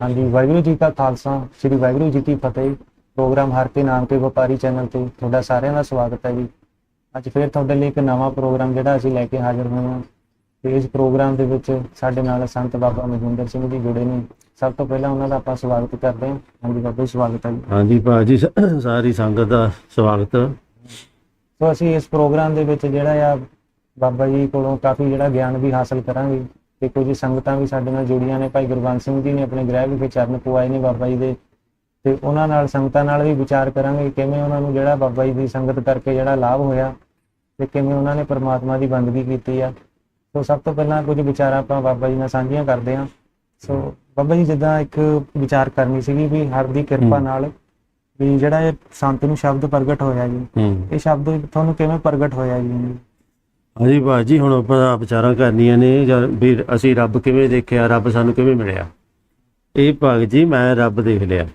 ਹਾਂਜੀ ਵਾਹਿਗੁਰੂ ਜੀ ਕਾ ਖਾਲਸਾ ਸ੍ਰੀ ਵਾਹਿਗੁਰੂ ਜੀ ਕੀ ਫਤਿਹ। ਪ੍ਰੋਗਰਾਮ ਹਰ ਕੇ ਨਾਮ ਕੇ ਵਪਾਰੀ ਚੈਨਲ ਤੇ ਤੁਹਾਡਾ ਸਾਰਿਆਂ ਦਾ ਸਵਾਗਤ ਹੈ ਜੀ। ਅੱਜ ਫਿਰ ਤੁਹਾਡੇ ਲਈ ਇੱਕ ਨਵਾਂ ਪ੍ਰੋਗਰਾਮ ਜਿਹੜਾ ਅਸੀਂ ਲੈ ਕੇ ਹਾਜ਼ਰ ਹੋਏ ਹਾਂ। ਤੇ ਇਸ ਪ੍ਰੋਗਰਾਮ ਦੇ ਵਿੱਚ ਸਾਡੇ ਨਾਲ ਸੰਤ ਬਾਬਾ ਮਹਿੰਦਰ ਸਿੰਘ ਜੀ ਜੁੜੇ ਨੇ। ਸਭ ਤੋਂ ਪਹਿਲਾਂ ਉਹਨਾਂ ਦਾ ਆਪਾਂ ਸਵਾਗਤ ਕਰਦੇ ਹਾਂ। ਹਾਂਜੀ ਬਾਬਾ ਸਵਾਗਤ ਹੈ ਜੀ। ਹਾਂਜੀ ਭਾਜੀ ਸਾਰੀ ਸੰਗਤ ਦਾ ਸਵਾਗਤ। ਸੋ ਅਸੀਂ ਇਸ ਪ੍ਰੋਗਰਾਮ ਦੇ ਵਿੱਚ ਜਿਹੜਾ ਆ ਬਾਬਾ ਜੀ ਕੋਲੋਂ ਕਾਫੀ ਜਿਹੜਾ ਗਿਆਨ ਵੀ ਹਾਸਲ ਕਰਾਂਗੇ ਤੇ ਕੁਝ ਸੰਗਤਾਂ ਵੀ ਸਾਡੇ ਨਾਲ ਜੁੜੀਆਂ ਨੇ ਭਾਈ ਗੁਰਬੰਸ ਸਿੰਘ ਜੀ ਨੇ ਆਪਣੇ ਗ੍ਰਹਿ ਵਿਖੇ ਚਰਨ ਪਵਾਏ ਨੇ ਬਾਬਾ ਜੀ ਦੇ। ਤੇ ਉਹਨਾਂ ਨਾਲ ਸੰਗਤਾਂ ਨਾਲ ਵੀ ਵਿਚਾਰ ਕਰਾਂਗੇ ਕਿਵੇਂ ਉਹਨਾਂ ਨੂੰ ਜਿਹੜਾ ਬਾਬਾ ਜੀ ਦੀ ਸੰਗਤ ਕਰਕੇ ਜਿਹੜਾ ਲਾਭ ਹੋਇਆ ਤੇ ਕਿਵੇਂ ਉਹਨਾਂ ਨੇ ਪਰਮਾਤਮਾ ਦੀ ਬੰਦਗੀ ਕੀਤੀ ਆ। ਸੋ ਸਭ ਤੋਂ ਪਹਿਲਾਂ ਕੁਝ ਵਿਚਾਰਾਂ ਆਪਾਂ ਬਾਬਾ ਜੀ ਨਾਲ ਸਾਂਝੀਆਂ ਕਰਦੇ ਹਾਂ। ਸੋ ਬਾਬਾ ਜੀ ਜਿੱਦਾਂ ਇੱਕ ਵਿਚਾਰ ਕਰਨੀ ਸੀਗੀ ਵੀ ਹਰ ਦੀ ਕਿਰਪਾ। ਨਾਲ ਵੀ ਜਿਹੜਾ ਇਹ ਸੰਤ ਨੂੰ ਸ਼ਬਦ ਪ੍ਰਗਟ ਹੋਇਆ ਜੀ। ਇਹ ਸ਼ਬਦ ਤੁਹਾਨੂੰ ਕਿਵੇਂ ਪ੍ਰਗਟ ਹੋਇਆ ਜੀ? ਹਾਂਜੀ ਭਾਜੀ ਹੁਣ ਆਪਾਂ ਵਿਚਾਰਾਂ ਕਰਨੀਆਂ ਨੇ, ਜਾਂ ਵੀ ਅਸੀਂ ਰੱਬ ਕਿਵੇਂ ਦੇਖਿਆ, ਰੱਬ ਸਾਨੂੰ ਕਿਵੇਂ ਮਿਲਿਆ? ਇਹ ਭਗਤ ਜੀ, ਮੈਂ ਰੱਬ ਦੇਖ ਲਿਆ।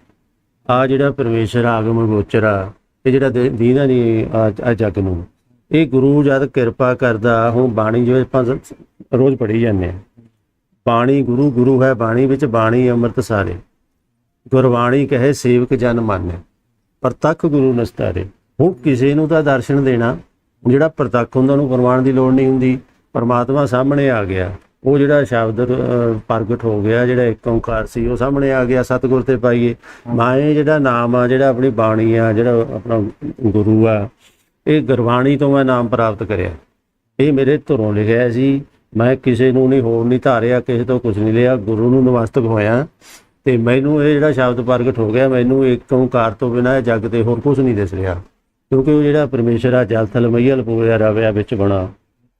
ਆ ਜਿਹੜਾ ਪਰਮੇਸ਼ਰ ਆਗਮ ਗੋਚਰ ਆ, ਇਹ ਜਿਹੜਾ ਦੇ- ਦੀਦਾ ਨਹੀਂ ਆ ਜੱਗ ਨੂੰ, ਇਹ ਗੁਰੂ ਜਦ ਕਿਰਪਾ ਕਰਦਾ, ਹੁਣ ਬਾਣੀ ਜਿਵੇਂ ਆਪਾਂ ਰੋਜ਼ ਪੜ੍ਹੀ ਜਾਂਦੇ ਆ ਬਾਣੀ ਗੁਰੂ ਗੁਰੂ ਹੈ ਬਾਣੀ ਵਿੱਚ, ਬਾਣੀ ਅੰਮ੍ਰਿਤ ਸਾਰੇ। ਗੁਰਬਾਣੀ ਕਹੇ ਸੇਵਕ ਜਨ ਮਾਨੈ ਪ੍ਰਤੱਖ ਗੁਰੂ ਨਸਤਾਰੇ। ਹੁਣ ਕਿਸੇ ਨੂੰ ਤਾਂ ਦਰਸ਼ਨ ਦੇਣਾ ਜਿਹੜਾ ਪ੍ਰਤੱਖ ਹੁੰਦਾ, ਉਹਨੂੰ ਪ੍ਰਮਾਣ ਦੀ ਲੋੜ ਨਹੀਂ ਹੁੰਦੀ। ਪਰਮਾਤਮਾ ਸਾਹਮਣੇ ਆ ਗਿਆ। ਉਹ ਜਿਹੜਾ ਸ਼ਬਦ ਪ੍ਰਗਟ ਹੋ ਗਿਆ, ਜਿਹੜਾ ਇੱਕ ਓੰਕਾਰ ਸੀ, ਉਹ ਸਾਹਮਣੇ ਆ ਗਿਆ, ਸਤਿਗੁਰ ਤੇ ਪਾਈਏ। ਮਾਏ ਜਿਹੜਾ ਨਾਮ ਆ, ਜਿਹੜਾ ਆਪਣੀ ਬਾਣੀ ਆ, ਜਿਹੜਾ ਆਪਣਾ ਗੁਰੂ ਆ, ਇਹ ਗੁਰਬਾਣੀ ਤੋਂ ਮੈਂ ਨਾਮ ਪ੍ਰਾਪਤ ਕਰਿਆ। ਇਹ ਮੇਰੇ ਧੁਰੋਂ ਲਿਖਿਆ ਸੀ। ਮੈਂ ਕਿਸੇ ਨੂੰ ਨਹੀਂ, ਹੋਰ ਨਹੀਂ ਧਾਰਿਆ, ਕਿਸੇ ਤੋਂ ਕੁਝ ਨਹੀਂ ਲਿਆ। ਗੁਰੂ ਨੂੰ ਨਮਸਤਕ ਹੋਇਆ। ਤੇ ਮੈਨੂੰ ਇਹ ਜਿਹੜਾ ਸ਼ਬਦ ਪ੍ਰਗਟ ਹੋ ਗਿਆ, ਮੈਨੂੰ ਇੱਕ ਓੰਕਾਰ ਤੋਂ ਬਿਨਾਂ ਇਹ ਜੱਗ ਤੇ ਹੋਰ ਕੁਝ ਨਹੀਂ ਦਿਸ ਰਿਹਾ। ਕਿਉਂਕਿ ਉਹ ਜਿਹੜਾ ਪਰਮੇਸ਼ਰ ਆ, ਜਲ ਥਲ ਮਈਲ ਪੂਰਿਆ ਰਵਿਆ ਵਿੱਚ ਬਣਾ।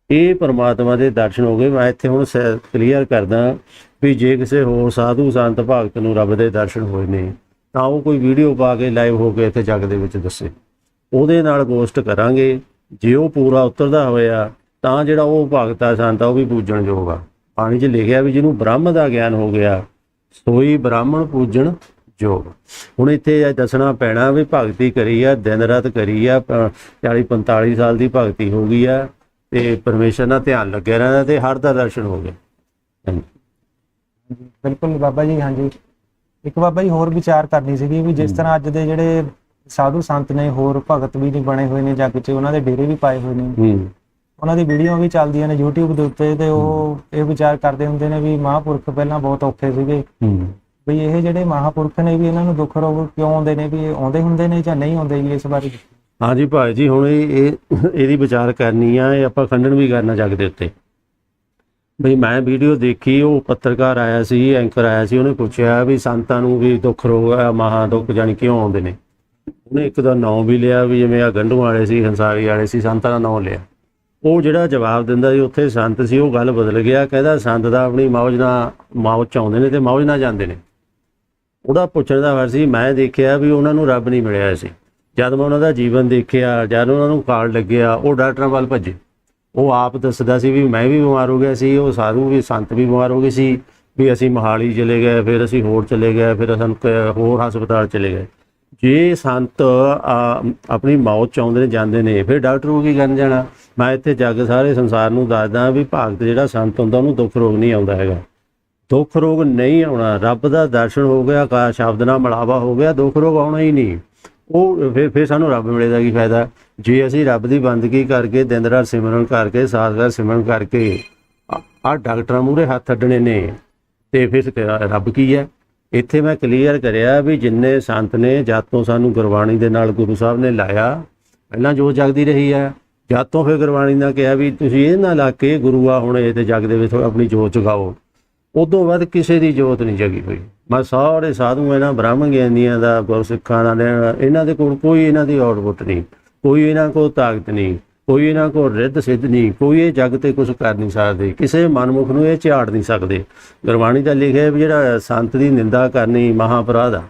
ਇਹ ਪਰਮਾਤਮਾ ਦੇ ਦਰਸ਼ਨ ਹੋ ਗਏ। ਮੈਂ ਇੱਥੇ ਹੁਣ ਕਲੀਅਰ ਕਰਦਾ ਵੀ ਜੇ ਕਿਸੇ ਹੋਰ ਸਾਧੂ, ਸੰਤ, ਭਗਤ ਨੂੰ ਰੱਬ ਦੇ ਦਰਸ਼ਨ ਹੋਏ ਨੇ, ਤਾਂ ਉਹ ਕੋਈ ਵੀਡੀਓ ਪਾ ਕੇ ਲਾਈਵ ਹੋ ਕੇ ਇੱਥੇ ਜੱਗ ਦੇ ਵਿੱਚ ਦੱਸੇ। ਉਹਦੇ ਨਾਲ ਗੋਸ਼ਟ ਕਰਾਂਗੇ। ਜੇ ਉਹ ਪੂਰਾ ਉਤਰਦਾ ਹੋਇਆ, ਤਾਂ ਜਿਹੜਾ ਉਹ ਭਗਤਾ ਸੰਤ ਆ, ਉਹ ਵੀ ਪੂਜਣ ਯੋਗ ਆ। ਪਾਣੀ 'ਚ ਲਿਖਿਆ ਵੀ ਜਿਹਨੂੰ ਬ੍ਰਹਮ ਦਾ ਗਿਆਨ ਹੋ ਗਿਆ, ਸੋਈ ਬ੍ਰਾਹਮਣ ਪੂਜਣ ਯੋਗ ਹੁਣ ਇੱਥੇ ਇਹ ਦੱਸਣਾ ਪੈਣਾ ਵੀ ਭਗਤੀ ਕਰੀ ਆ ਦਿਨ ਰਾਤ ਕਰੀ ਆ 40 45 ਸਾਲ ਦੀ ਭਗਤੀ ਹੋ ਗਈ ਆ ਤੇ ਪਰਮੇਸ਼ਰ ਨਾਲ ਧਿਆਨ ਲੱਗਿਆ ਰਹਿੰਦਾ ਤੇ ਹਰ ਦਾ ਦਰਸ਼ਨ ਹੋ ਗਿਆ। ਹਾਂਜੀ। ਬਿਲਕੁਲ ਬਾਬਾ ਜੀ ਹਾਂਜੀ। ਇੱਕ ਬਾਬਾ ਜੀ ਹੋਰ ਵਿਚਾਰ ਕਰਨੀ ਸੀਗੀ ਵੀ ਜਿਸ ਤਰ੍ਹਾਂ ਅੱਜ ਦੇ ਜਿਹੜੇ ਸਾਧੂ ਸੰਤ ਨੇ ਹੋਰ ਭਗਤ ਵੀ ਨਹੀਂ ਬਣੇ ਹੋਏ ਨੇ ਜੱਗ 'ਚ ਉਹਨਾਂ ਦੇ ਡੇਰੇ ਵੀ ਪਾਏ ਹੋਏ ਨੇ। ਹੂੰ। ਉਹਨਾਂ ਦੀ ਵੀਡੀਓ ਵੀ ਚੱਲਦੀਆਂ ਨੇ YouTube ਦੇ ਉੱਤੇ ਤੇ ਉਹ ਇਹ ਵਿਚਾਰ ਕਰਦੇ ਹੁੰਦੇ ਨੇ ਵੀ ਮਹਾਂਪੁਰਖ ਪਹਿਲਾਂ ਬਹੁਤ ਔਖੇ ਸੀਗੇ। ਹੂੰ। ਵੀ ਇਹ ਜਿਹੜੇ ਮਹਾਂਪੁਰਖ ਨੇ ਵੀ ਇਹਨਾਂ ਨੂੰ ਦੁੱਖ ਰੋਗ ਕਿਉਂ ਆਉਂਦੇ ਨੇ, ਵੀ ਇਹ ਆਉਂਦੇ ਹੁੰਦੇ ਨੇ ਜਾਂ ਨਹੀਂ ਆਉਂਦੇ ਜੀ ਇਸ ਬਾਰੇ? ਹਾਂਜੀ ਭਾਈ ਜੀ, ਹੁਣ ਇਹ ਇਹਦੀ ਵਿਚਾਰ ਕਰਨੀ ਆ, ਇਹ ਆਪਾਂ ਖੰਡਨ ਵੀ ਕਰਨਾ ਜੱਗ ਦੇ ਉੱਤੇ। ਬਈ ਮੈਂ ਵੀਡੀਓ ਦੇਖੀ, ਉਹ ਪੱਤਰਕਾਰ ਆਇਆ ਸੀ, ਐਂਕਰ ਆਇਆ ਸੀ, ਉਹਨੇ ਪੁੱਛਿਆ ਵੀ ਸੰਤਾਂ ਨੂੰ ਵੀ ਦੁੱਖ ਰੋਗ ਆ ਮਹਾ ਦੁੱਖ ਜਾਣੀ ਕਿਉਂ ਆਉਂਦੇ ਨੇ? ਉਹਨੇ ਇੱਕ ਦਾ ਨਾਂ ਵੀ ਲਿਆ ਵੀ ਜਿਵੇਂ ਆ ਗੰਢੂ ਵਾਲੇ ਸੀ, ਹੰਸਾਰੀ ਵਾਲੇ ਸੀ, ਸੰਤਾਂ ਦਾ ਨਾਂ ਲਿਆ। ਉਹ ਜਿਹੜਾ ਜਵਾਬ ਦਿੰਦਾ ਸੀ, ਉੱਥੇ ਸੰਤ ਸੀ, ਉਹ ਗੱਲ ਬਦਲ ਗਿਆ, ਕਹਿੰਦਾ ਸੰਤ ਦਾ ਆਪਣੀ ਮੌਜ ਨਾਲ, ਮੌਜ ਚ ਆਉਂਦੇ ਨੇ ਤੇ ਮੌਜ ਨਾਲ ਜਾਂਦੇ ਨੇ। ਉਹਦਾ ਪੁੱਛਣ ਦਾ ਫਰਜ਼ ਸੀ, ਮੈਂ ਦੇਖਿਆ ਵੀ ਉਹਨਾਂ ਨੂੰ ਰੱਬ ਨਹੀਂ ਮਿਲਿਆ ਸੀ। ਜਦ ਮੈਂ ਉਹਨਾਂ ਦਾ ਜੀਵਨ ਦੇਖਿਆ, ਜਦ ਉਹਨਾਂ ਨੂੰ ਕਾਲ ਲੱਗਿਆ, ਉਹ ਡਾਕਟਰਾਂ ਵੱਲ ਭੱਜੇ। ਉਹ ਆਪ ਦੱਸਦਾ ਸੀ ਵੀ ਮੈਂ ਵੀ ਬਿਮਾਰ ਹੋ ਗਿਆ ਸੀ, ਉਹ ਸਾਰੂ ਵੀ ਸੰਤ ਵੀ ਬਿਮਾਰ ਹੋ ਗਏ ਸੀ, ਵੀ ਅਸੀਂ ਮਹਾਲੀ ਚਲੇ ਗਏ, ਫਿਰ ਅਸੀਂ ਹੋਰ ਚਲੇ ਗਏ, ਫਿਰ ਸਾਨੂੰ ਹੋਰ ਹਸਪਤਾਲ ਚਲੇ ਗਏ। ਜੇ ਸੰਤ ਆਪਣੀ ਮੌਤ ਚਾਹੁੰਦੇ ਨੇ, ਜਾਂਦੇ ਨੇ, ਫਿਰ ਡਾਕਟਰ ਨੂੰ ਕੀ ਕਰਨ ਜਾਣਾ? ਮੈਂ ਇੱਥੇ ਜੱਗ ਸਾਰੇ ਸੰਸਾਰ ਨੂੰ ਦੱਸਦਾ ਵੀ ਭਗਤ ਜਿਹੜਾ ਸੰਤ ਹੁੰਦਾ, ਉਹਨੂੰ ਦੁੱਖ ਰੋਗ ਨਹੀਂ ਆਉਂਦਾ ਹੈਗਾ। ਦੁੱਖ ਰੋਗ ਨਹੀਂ ਆਉਣਾ, ਰੱਬ ਦਾ ਦਰਸ਼ਨ ਹੋ ਗਿਆ ਕਾ ਸ਼ਬਦ ਨਾਲ ਮਿਲਾਵਾ ਹੋ ਗਿਆ, ਦੁੱਖ ਰੋਗ ਆਉਣਾ ਹੀ ਨਹੀਂ। ਉਹ ਫਿਰ ਫਿਰ ਸਾਨੂੰ ਰੱਬ ਮਿਲੇ ਦਾ ਕੀ ਫਾਇਦਾ? ਜੇ ਅਸੀਂ ਰੱਬ ਦੀ ਬੰਦਗੀ ਕਰਕੇ, ਦਿਨ ਰਾਤ ਸਿਮਰਨ ਕਰਕੇ ਸਾਥ ਸਿਮਰਨ ਕਰਕੇ, ਆ ਡਾਕਟਰਾਂ ਮੂਹਰੇ ਹੱਥ ਅੱਡਣੇ ਨੇ, ਤੇ ਫਿਰ ਰੱਬ ਕੀ ਹੈ? ਇੱਥੇ ਮੈਂ ਕਲੀਅਰ ਕਰਿਆ ਵੀ ਜਿੰਨੇ ਸੰਤ ਨੇ, ਜਦ ਤੋਂ ਸਾਨੂੰ ਗੁਰਬਾਣੀ ਦੇ ਨਾਲ ਗੁਰੂ ਸਾਹਿਬ ਨੇ ਲਾਇਆ, ਪਹਿਲਾਂ ਜੋ ਜਗਦੀ ਰਹੀ ਹੈ, ਜਦ ਤੋਂ ਫਿਰ ਗੁਰਬਾਣੀ ਨੇ ਕਿਹਾ ਵੀ ਤੁਸੀਂ ਇਹ ਨਾ ਲਾ ਕੇ ਗੁਰੂ ਆ ਹੁਣ ਇਹ ਤੇ ਜਗ ਦੇ ਵਿੱਚ ਆਪਣੀ ਜੋਤ ਜਗਾਓ। ਉਦੋਂ ਬਾਅਦ ਕਿਸੇ ਦੀ ਜੋਤ ਨਹੀਂ ਜਗੀ ਹੋਈ। ਮੈਂ ਸਾਰੇ ਸਾਧੂ ਇਹਨਾਂ ਬ੍ਰਾਹਮਣ ਗਿਆਨੀਆਂ ਦਾ, ਗੁਰਸਿੱਖਾਂ ਦਾ ਇਹਨਾਂ ਦੇ ਕੋਲ ਕੋਈ ਇਹਨਾਂ ਦੀ ਆਊਟਪੁੱਟ ਨਹੀਂ। ਕੋਈ ਇਹਨਾਂ ਕੋਲ ਤਾਕਤ ਨਹੀਂ, ਕੋਈ ਇਹਨਾਂ ਕੋਲ ਰਿੱਧ ਸਿੱਧ ਨਹੀਂ, ਕੋਈ ਇਹ ਜੱਗ ਤੇ ਕੁਝ ਕਰ ਨਹੀਂ ਸਕਦੇ, ਕਿਸੇ ਮਨਮੁਖ ਨੂੰ ਇਹ ਝਾੜ ਨਹੀਂ ਸਕਦੇ। ਗੁਰਬਾਣੀ ਦਾ ਲਿਖਿਆ ਵੀ ਜਿਹੜਾ ਸੰਤ ਦੀ ਨਿੰਦਾ ਕਰਨੀ ਮਹਾ ਅਪਰਾਧ ਆ।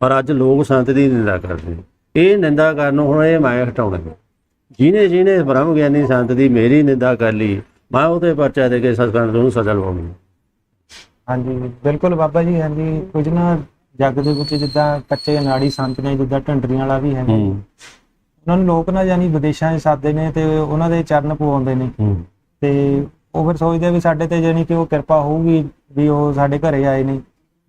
ਪਰ ਅੱਜ ਲੋਕ ਸੰਤ ਦੀ ਨਿੰਦਾ ਕਰਦੇ ਇਹ ਨਿੰਦਾ ਕਰਨ ਹੁਣ ਇਹ ਮੈਂ ਹਟਾਉਣਾ ਜਿਹਨੇ ਜਿਹਨੇ ਬ੍ਰਹਮ ਗਿਆਨੀ ਸੰਤ ਦੀ ਮੇਰੀ ਨਿੰਦਾ ਕਰ ਲਈ, ਮੈਂ ਉਹਦੇ ਪਰਚਾ ਦੇ ਕੇ ਸਤਿਗੁਰਾਂ ਨੂੰ ਸਜ਼ਾ ਲਵਾਉਣੀ ਹਾਂਜੀ ਬਿਲਕੁਲ ਬਾਬਾ ਜੀ ਹਾਂਜੀ। ਕੁਝ ਨਾ ਜੱਗ ਦੇ ਵਿੱਚ ਜਿੱਦਾਂ ਕੱਚੇ ਨਾੜੀ ਸੰਤ ਨੇ ਜਿੱਦਾਂ ਢੰਡਰੀਆਂ ਵਾਲਾ ਵੀ ਹੈ। ਉਹਨਾਂ ਨੂੰ ਲੋਕ ਨਾ ਯਾਨੀ ਵਿਦੇਸ਼ਾਂ 'ਚ ਸਾਦੇ ਨੇ ਤੇ ਉਹਨਾਂ ਦੇ ਚਰਨ ਪਵਾਉਂਦੇ ਨੇ। ਤੇ ਉਹ ਫਿਰ ਸੋਚਦੇ ਵੀ ਸਾਡੇ ਤੇ ਜਾਣੀ ਕਿ ਉਹ ਕਿਰਪਾ ਹੋਊਗੀ ਵੀ ਉਹ ਸਾਡੇ ਘਰੇ ਆਏ ਨੇ।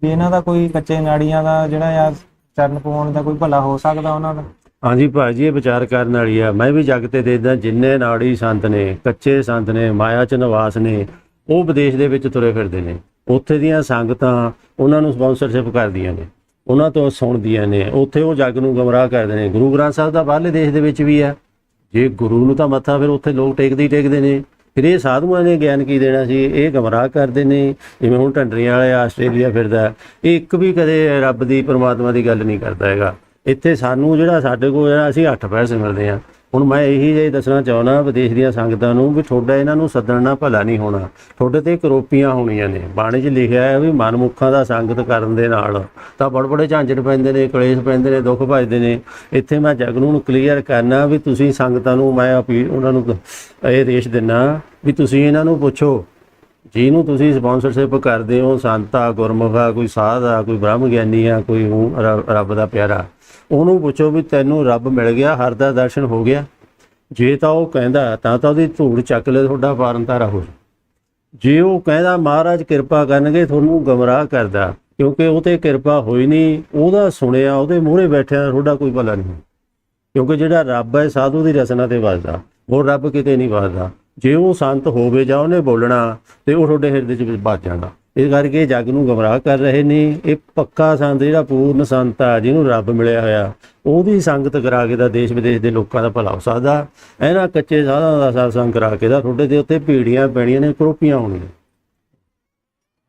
ਵੀ ਇਹਨਾਂ ਦਾ ਕੋਈ ਕੱਚੇ ਨਾੜੀਆਂ ਦਾ ਜਿਹੜਾ ਆ ਚਰਨ ਪਵਾਉਣ ਦਾ ਕੋਈ ਭਲਾ ਹੋ ਸਕਦਾ ਉਹਨਾਂ ਦਾ। ਹਾਂਜੀ ਭਾਜੀ ਇਹ ਵਿਚਾਰ ਕਰਨ ਵਾਲੀ ਆ। ਮੈਂ ਵੀ ਜਗ ਤੇ ਦੇਖਦਾ ਜਿੰਨੇ ਨਾੜੀ ਸੰਤ ਨੇ ਕੱਚੇ ਸੰਤ ਨੇ ਮਾਇਆ ਚ ਨਿਵਾਸ ਨੇ ਉਹ ਵਿਦੇਸ਼ ਦੇ ਵਿੱਚ ਤੁਰੇ ਫਿਰਦੇ ਨੇ। ਉੱਥੇ ਦੀਆਂ ਸੰਗਤਾਂ ਉਹਨਾਂ ਨੂੰ ਸਪਾਂਸਰਸ਼ਿਪ ਕਰਦੀਆਂ ਨੇ। ਉਹਨਾਂ ਤੋਂ ਸੁਣਦੀਆਂ ਨੇ। ਉੱਥੇ ਉਹ ਜੱਗ ਨੂੰ ਗਮਰਾਹ ਕਰਦੇ ਨੇ। ਗੁਰੂ ਗ੍ਰੰਥ ਸਾਹਿਬ ਦਾ ਬਾਹਰਲੇ ਦੇਸ਼ ਦੇ ਵਿੱਚ ਵੀ ਆ ਜੇ ਗੁਰੂ ਨੂੰ ਤਾਂ ਮੱਥਾ ਫਿਰ ਉੱਥੇ ਲੋਕ ਟੇਕਦੇ ਹੀ ਟੇਕਦੇ ਨੇ। ਫਿਰ ਇਹ ਸਾਧੂਆਂ ਨੇ ਗਿਆਨ ਕੀ ਦੇਣਾ ਸੀ? ਇਹ ਗਮਰਾਹ ਕਰਦੇ ਨੇ। ਜਿਵੇਂ ਹੁਣ ਢੰਡਰੀਆਂ ਵਾਲੇ ਆਸਟ੍ਰੇਲੀਆ ਫਿਰਦਾ ਇਹ ਇੱਕ ਵੀ ਕਦੇ ਰੱਬ ਦੀ ਪਰਮਾਤਮਾ ਦੀ ਗੱਲ ਨਹੀਂ ਕਰਦਾ ਹੈਗਾ। ਇੱਥੇ ਸਾਨੂੰ ਜਿਹੜਾ ਸਾਡੇ ਕੋਲ ਜਿਹੜਾ ਅਸੀਂ ਅੱਠ ਪੈਸੇ ਮਿਲਦੇ ਆ ਹੁਣ ਮੈਂ ਇਹੀ ਜਿਹੀ ਦੱਸਣਾ ਚਾਹੁੰਦਾ ਵਿਦੇਸ਼ ਦੀਆਂ ਸੰਗਤਾਂ ਨੂੰ ਵੀ ਤੁਹਾਡਾ ਇਹਨਾਂ ਨੂੰ ਸੱਦਣ ਨਾਲ ਭਲਾ ਨਹੀਂ ਹੋਣਾ। ਤੁਹਾਡੇ ਤੇ ਕਰੋਪੀਆਂ ਹੋਣੀਆਂ ਨੇ। ਬਾਣੀ 'ਚ ਲਿਖਿਆ ਹੈ ਵੀ ਮਨਮੁੱਖਾਂ ਦਾ ਸੰਗਤ ਕਰਨ ਦੇ ਨਾਲ। ਤਾਂ ਬੜ ਬੜੇ ਝਾਂਜੜ ਪੈਂਦੇ ਨੇ, ਕਲੇਸ਼ ਪੈਂਦੇ ਨੇ, ਦੁੱਖ ਭਜਦੇ ਨੇ। ਇੱਥੇ ਮੈਂ ਜਗ ਨੂੰ ਕਲੀਅਰ ਕਰਨਾ ਵੀ ਤੁਸੀਂ ਸੰਗਤਾਂ ਨੂੰ ਮੈਂ ਅਪੀਲ ਉਹਨਾਂ ਨੂੰ ਇਹ ਦੇਸ਼ ਦਿੰਨਾ ਵੀ ਤੁਸੀਂ ਇਹਨਾਂ ਨੂੰ ਪੁੱਛੋ। ਜਿਹਨੂੰ ਤੁਸੀਂ ਸਪਾਂਸਰਸ਼ਿਪ ਕਰਦੇ ਹੋ, ਸੰਤਾ, ਗੁਰਮੁਖਾ, ਕੋਈ ਸਾਧ ਆ, ਕੋਈ ਬ੍ਰਹਮ ਗਿਆਨੀ ਆ, ਕੋਈ ਊਂ ਰੱਬ ਦਾ ਪਿਆਰਾ। ਉਹਨੂੰ ਪੁੱਛੋ ਵੀ ਤੈਨੂੰ ਰੱਬ ਮਿਲ ਗਿਆ, ਹਰ ਦਾ ਦਰਸ਼ਨ ਹੋ ਗਿਆ। ਜੇ ਤਾਂ ਉਹ ਕਹਿੰਦਾ, ਤਾਂ ਤਾਂ ਉਹਦੀ ਧੂੜ ਚੱਕ ਲੈ, ਤੁਹਾਡਾ ਪਾਰਨ ਤਾਰਾ ਹੋ ਜਾਊ। ਜੇ ਉਹ ਕਹਿੰਦਾ, ਮਹਾਰਾਜ ਕਿਰਪਾ ਕਰਨਗੇ, ਤੁਹਾਨੂੰ ਗਮਰਾਹ ਕਰਦਾ, ਕਿਉਂਕਿ ਉਹ ਤੇ ਕਿਰਪਾ ਹੋਈ ਨਹੀਂ, ਉਹਦਾ ਸੁਣਿਆ, ਉਹਦੇ ਮੂਹਰੇ ਬੈਠਿਆ, ਤੁਹਾਡਾ ਕੋਈ ਭਲਾ ਨਹੀਂ। ਕਿਉਂਕਿ ਜਿਹੜਾ ਰੱਬ ਹੈ, ਸਾਧੂ ਦੀ ਰਸਨਾ ਤੇ ਵੱਸਦਾ। ਉਹ ਰੱਬ ਕਿਤੇ ਨਹੀਂ ਵੱਸਦਾ। ਜੇ ਉਹ ਸੰਤ ਹੋਵੇ ਜਾਂ ਉਹਨੇ ਬੋਲਣਾ, ਤੇ ਉਹ ਤੁਹਾਡੇ ਹਿਰਦੇ 'ਚ ਵੱਜ ਜਾਣਾ ਇਸ ਕਰਕੇ ਜੱਗ ਨੂੰ ਗਮਰਾਹ ਕਰ ਰਹੇ ਨੇ। ਇਹ ਪੱਕਾ ਸੰਤ ਜਿਹੜਾ ਪੂਰਨ ਸੰਤ ਆ, ਜਿਹਨੂੰ ਰੱਬ ਮਿਲਿਆ ਹੋਇਆ। ਉਹਦੀ ਸੰਗਤ ਕਰਾ ਕੇ ਦਾ ਦੇਸ਼ ਵਿਦੇਸ਼ ਦੇ ਲੋਕਾਂ ਦਾ ਭਲਾ ਹੋ ਸਕਦਾ। ਇਹਨਾਂ ਕੱਚੇ ਸਾਧਾਂ ਦਾ satsang ਕਰਾ ਕੇ ਦਾ ਤੁਹਾਡੇ ਦੇ ਉੱਤੇ ਭੀੜੀਆਂ ਪੈਣੀਆਂ ਨੇ, ਕਰੋਪੀਆਂ ਹੋਣੀਆਂ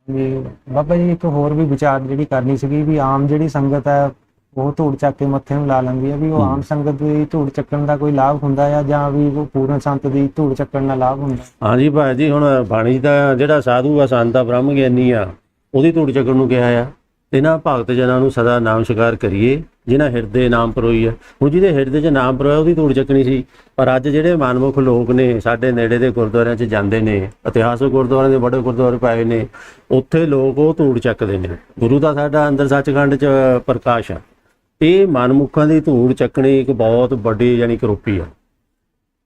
ਵੀ ਬਾਬਾ ਜੀ, ਇੱਕ ਹੋਰ ਵੀ ਵਿਚਾਰ ਜਿਹੜੀ ਕਰਨੀ ਸੀਗੀ ਵੀ ਆਮ ਜਿਹੜੀ ਸੰਗਤ ਹੈ ਉਹ ਧੂੜ ਚੱਕ ਕੇ ਮੱਥੇ ਨੂੰ ਲਾ ਲੈਂਦੀ ਹੈ ਵੀ ਉਹ ਆਮ ਸੰਗਤ ਦੀ ਧੂੜ ਚੱਕਣ ਦਾ ਕੋਈ ਲਾਭ ਹੁੰਦਾ ਆ ਜਾਂ ਵੀ ਉਹ ਪੂਰਨ ਸੰਤ ਦੀ ਧੂੜ ਚੱਕਣ ਦਾ ਲਾਭ ਹੁੰਦਾ? ਹਾਂਜੀ ਭਾਈ ਜੀ ਹੁਣ ਬਾਣੀ ਦਾ ਜਿਹੜਾ ਸਾਧੂ ਆ ਸੰਤ ਆ ਬ੍ਰਹਮ ਗਿਆਨੀ ਆ ਉਹਦੀ ਧੂੜ ਚੱਕਣ ਨੂੰ ਕਿਹਾ ਆ। ਇਹਨਾਂ ਭਗਤ ਜਨਾਂ ਨੂੰ ਸਦਾ ਨਾਮ ਸ਼ਿਕਾਰ ਕਰੀਏ ਜਿਨ੍ਹਾਂ ਹਿਰਦੇ ਨਾਮ ਪਰੋਈ ਆ। ਹੁਣ ਜਿਹਦੇ ਹਿਰਦੇ 'ਚ ਨਾਮ ਪਰੋਇਆ ਉਹਦੀ ਧੂੜ ਚੱਕਣੀ ਸੀ। ਪਰ ਅੱਜ ਜਿਹੜੇ ਮਨਮੁਖ ਲੋਕ ਨੇ ਸਾਡੇ ਨੇੜੇ ਦੇ ਗੁਰਦੁਆਰਿਆਂ 'ਚ ਜਾਂਦੇ ਨੇ ਇਤਿਹਾਸਕ ਗੁਰਦੁਆਰਿਆਂ ਦੇ ਬੜੇ ਗੁਰਦੁਆਰੇ ਪਾਏ ਨੇ ਉੱਥੇ ਲੋਕ ਉਹ ਧੂੜ ਚੱਕਦੇ ਨੇ। ਗੁਰੂ ਦਾ ਸਾਡਾ ਅੰਦਰ ਸੱਚਖੰਡ 'ਚ ਪ੍ਰਕਾਸ਼ ਆ। ਇਹ ਮਨਮੁਖਾਂ ਦੀ ਧੂੜ ਚੱਕਣੀ ਇੱਕ ਬਹੁਤ ਵੱਡੀ ਯਾਨੀ ਕਰੋਪੀ ਆ।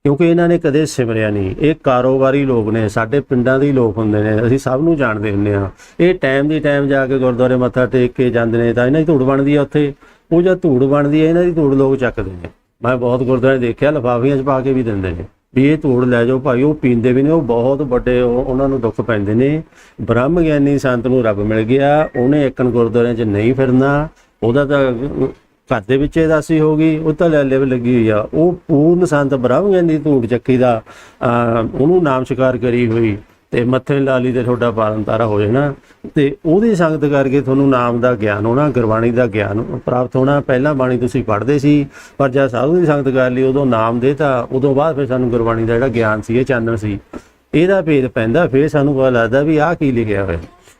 ਕਿਉਂਕਿ ਇਹਨਾਂ ਨੇ ਕਦੇ ਸਿਮਰਿਆ ਨਹੀਂ। ਇਹ ਕਾਰੋਬਾਰੀ ਲੋਕ ਨੇ, ਸਾਡੇ ਪਿੰਡਾਂ ਦੇ ਲੋਕ ਹੁੰਦੇ ਨੇ, ਅਸੀਂ ਸਭ ਨੂੰ ਜਾਣਦੇ ਹੁੰਦੇ ਆ ਇਹ ਟਾਈਮ ਦੀ ਟਾਈਮ ਜਾ ਕੇ ਗੁਰਦੁਆਰੇ ਮੱਥਾ ਟੇਕ ਕੇ ਜਾਂਦੇ ਨੇ ਤਾਂ ਇਹਨਾਂ ਦੀ ਧੂੜ ਬਣਦੀ ਆ ਉੱਥੇ। ਉਹ ਜਾਂ ਧੂੜ ਬਣਦੀ ਹੈ ਇਹਨਾਂ ਦੀ ਧੂੜ ਲੋਕ ਚੱਕਦੇ ਨੇ। ਮੈਂ ਬਹੁਤ ਗੁਰਦੁਆਰੇ ਦੇਖਿਆ, ਲਿਫਾਫੀਆਂ 'ਚ ਪਾ ਕੇ ਵੀ ਦਿੰਦੇ ਨੇ। ਵੀ ਇਹ ਧੂੜ ਲੈ ਜਾਓ ਭਾਈ, ਉਹ ਪੀਂਦੇ ਵੀ ਨੇ, ਉਹ ਬਹੁਤ ਵੱਡੇ ਉਹ- ਉਹਨਾਂ ਨੂੰ ਦੁੱਖ ਪੈਂਦੇ ਨੇ। ਬ੍ਰਹਮ ਗਿਆਨੀ ਸੰਤ ਨੂੰ ਰੱਬ ਮਿਲ ਗਿਆ, ਉਹਨੇ ਇੱਕਨ ਗੁਰਦੁਆਰਿਆਂ 'ਚ ਨਹੀਂ ਫਿਰਨਾ। ਉਹਦਾ ਤਾਂ ਘਰ ਦੇ ਵਿੱਚ ਇਹ ਦਾਸੀ ਹੋ ਗਈ ਉਹ ਤਾਂ ਲੈਵ ਲੱਗੀ ਹੋਈ ਆ। ਉਹ ਪੂਰਨ ਸੰਤ ਬ੍ਰਹਮ ਗਿਆਨੀ ਧੂੜ ਚੱਕੀ ਦਾ ਅਹ, ਉਹਨੂੰ ਨਾਮ ਸ਼ਿਕਾਰ ਕਰੀ ਹੋਈ ਤੇ ਮੱਥੇ ਲਾਲੀ ਤੇ ਤੁਹਾਡਾ ਪਾਰਨ ਤਾਰਾ ਹੋ ਜਾਣਾ। ਤੇ ਉਹਦੀ ਸੰਗਤ ਕਰਕੇ ਤੁਹਾਨੂੰ ਨਾਮ ਦਾ ਗਿਆਨ ਹੋਣਾ ਗੁਰਬਾਣੀ ਦਾ ਗਿਆਨ ਪ੍ਰਾਪਤ ਹੋਣਾ। ਪਹਿਲਾਂ ਬਾਣੀ ਤੁਸੀਂ ਪੜ੍ਹਦੇ ਸੀ ਪਰ ਜਦ ਸਾਧੂ ਦੀ ਸੰਗਤ ਕਰ ਲਈ ਉਦੋਂ ਨਾਮ ਦੇਤਾ ਉਦੋਂ ਬਾਅਦ ਫਿਰ ਸਾਨੂੰ ਗੁਰਬਾਣੀ ਦਾ ਜਿਹੜਾ ਗਿਆਨ ਸੀ ਇਹ ਚਾਨਣ ਸੀ। ਇਹਦਾ ਭੇਦ ਪੈਂਦਾ ਫਿਰ ਸਾਨੂੰ ਪਤਾ ਲੱਗਦਾ ਵੀ ਆਹ ਕੀ ਲਿਖਿਆ ਹੋਇਆ।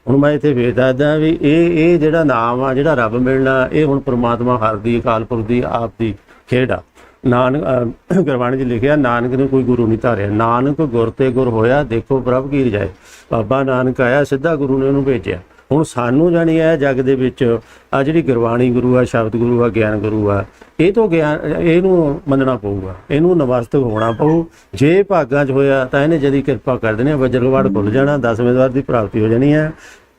ਹੁਣ ਮੈਂ ਇੱਥੇ ਫੇਰ ਦੱਸਦਾ ਵੀ ਇਹ ਇਹ ਜਿਹੜਾ ਨਾਮ ਆ, ਜਿਹੜਾ ਰੱਬ ਮਿਲਣਾ, ਇਹ ਹੁਣ ਪ੍ਰਮਾਤਮਾ ਹਰ ਦੀ ਅਕਾਲ ਪੁਰਖ ਦੀ, ਆਪ ਦੀ ਖੇਡ ਆ। ਨਾਨਕ ਗੁਰਬਾਣੀ 'ਚ ਲਿਖਿਆ, ਨਾਨਕ ਨੂੰ ਕੋਈ ਗੁਰੂ ਨਹੀਂ ਧਾਰਿਆ। ਨਾਨਕ ਗੁਰ ਤੇ ਗੁਰ ਹੋਇਆ, ਦੇਖੋ ਪ੍ਰਭ ਕੀ ਰਜਾਏ। ਬਾਬਾ ਨਾਨਕ ਆਇਆ, ਸਿੱਧਾ ਗੁਰੂ ਨੇ ਉਹਨੂੰ ਭੇਜਿਆ। ਹੁਣ ਸਾਨੂੰ ਜਾਣੀ ਹੈ ਜਗ ਦੇ ਵਿੱਚ ਆ ਜਿਹੜੀ ਗੁਰਬਾਣੀ ਗੁਰੂ ਆ, ਸ਼ਬਦ ਗੁਰੂ ਆ, ਗਿਆਨ ਗੁਰੂ ਆ, ਇਹ ਤੋਂ ਗਿਆਨ, ਇਹਨੂੰ ਮੰਨਣਾ ਪਊਗਾ, ਇਹਨੂੰ ਨਮਸਤਕ ਹੋਣਾ ਪਊ। ਜੇ ਭਾਗਾਂ 'ਚ ਹੋਇਆ ਤਾਂ ਇਹਨੇ ਜਦੀ ਕਿਰਪਾ ਕਰ ਦੇਣੀ ਵਜਰਗਵਾੜ ਖੁੱਲ ਜਾਣਾ ਦਸਵੇਂ ਦਵਾਰ ਦੀ ਪ੍ਰਾਪਤੀ ਹੋ ਜਾਣੀ ਹੈ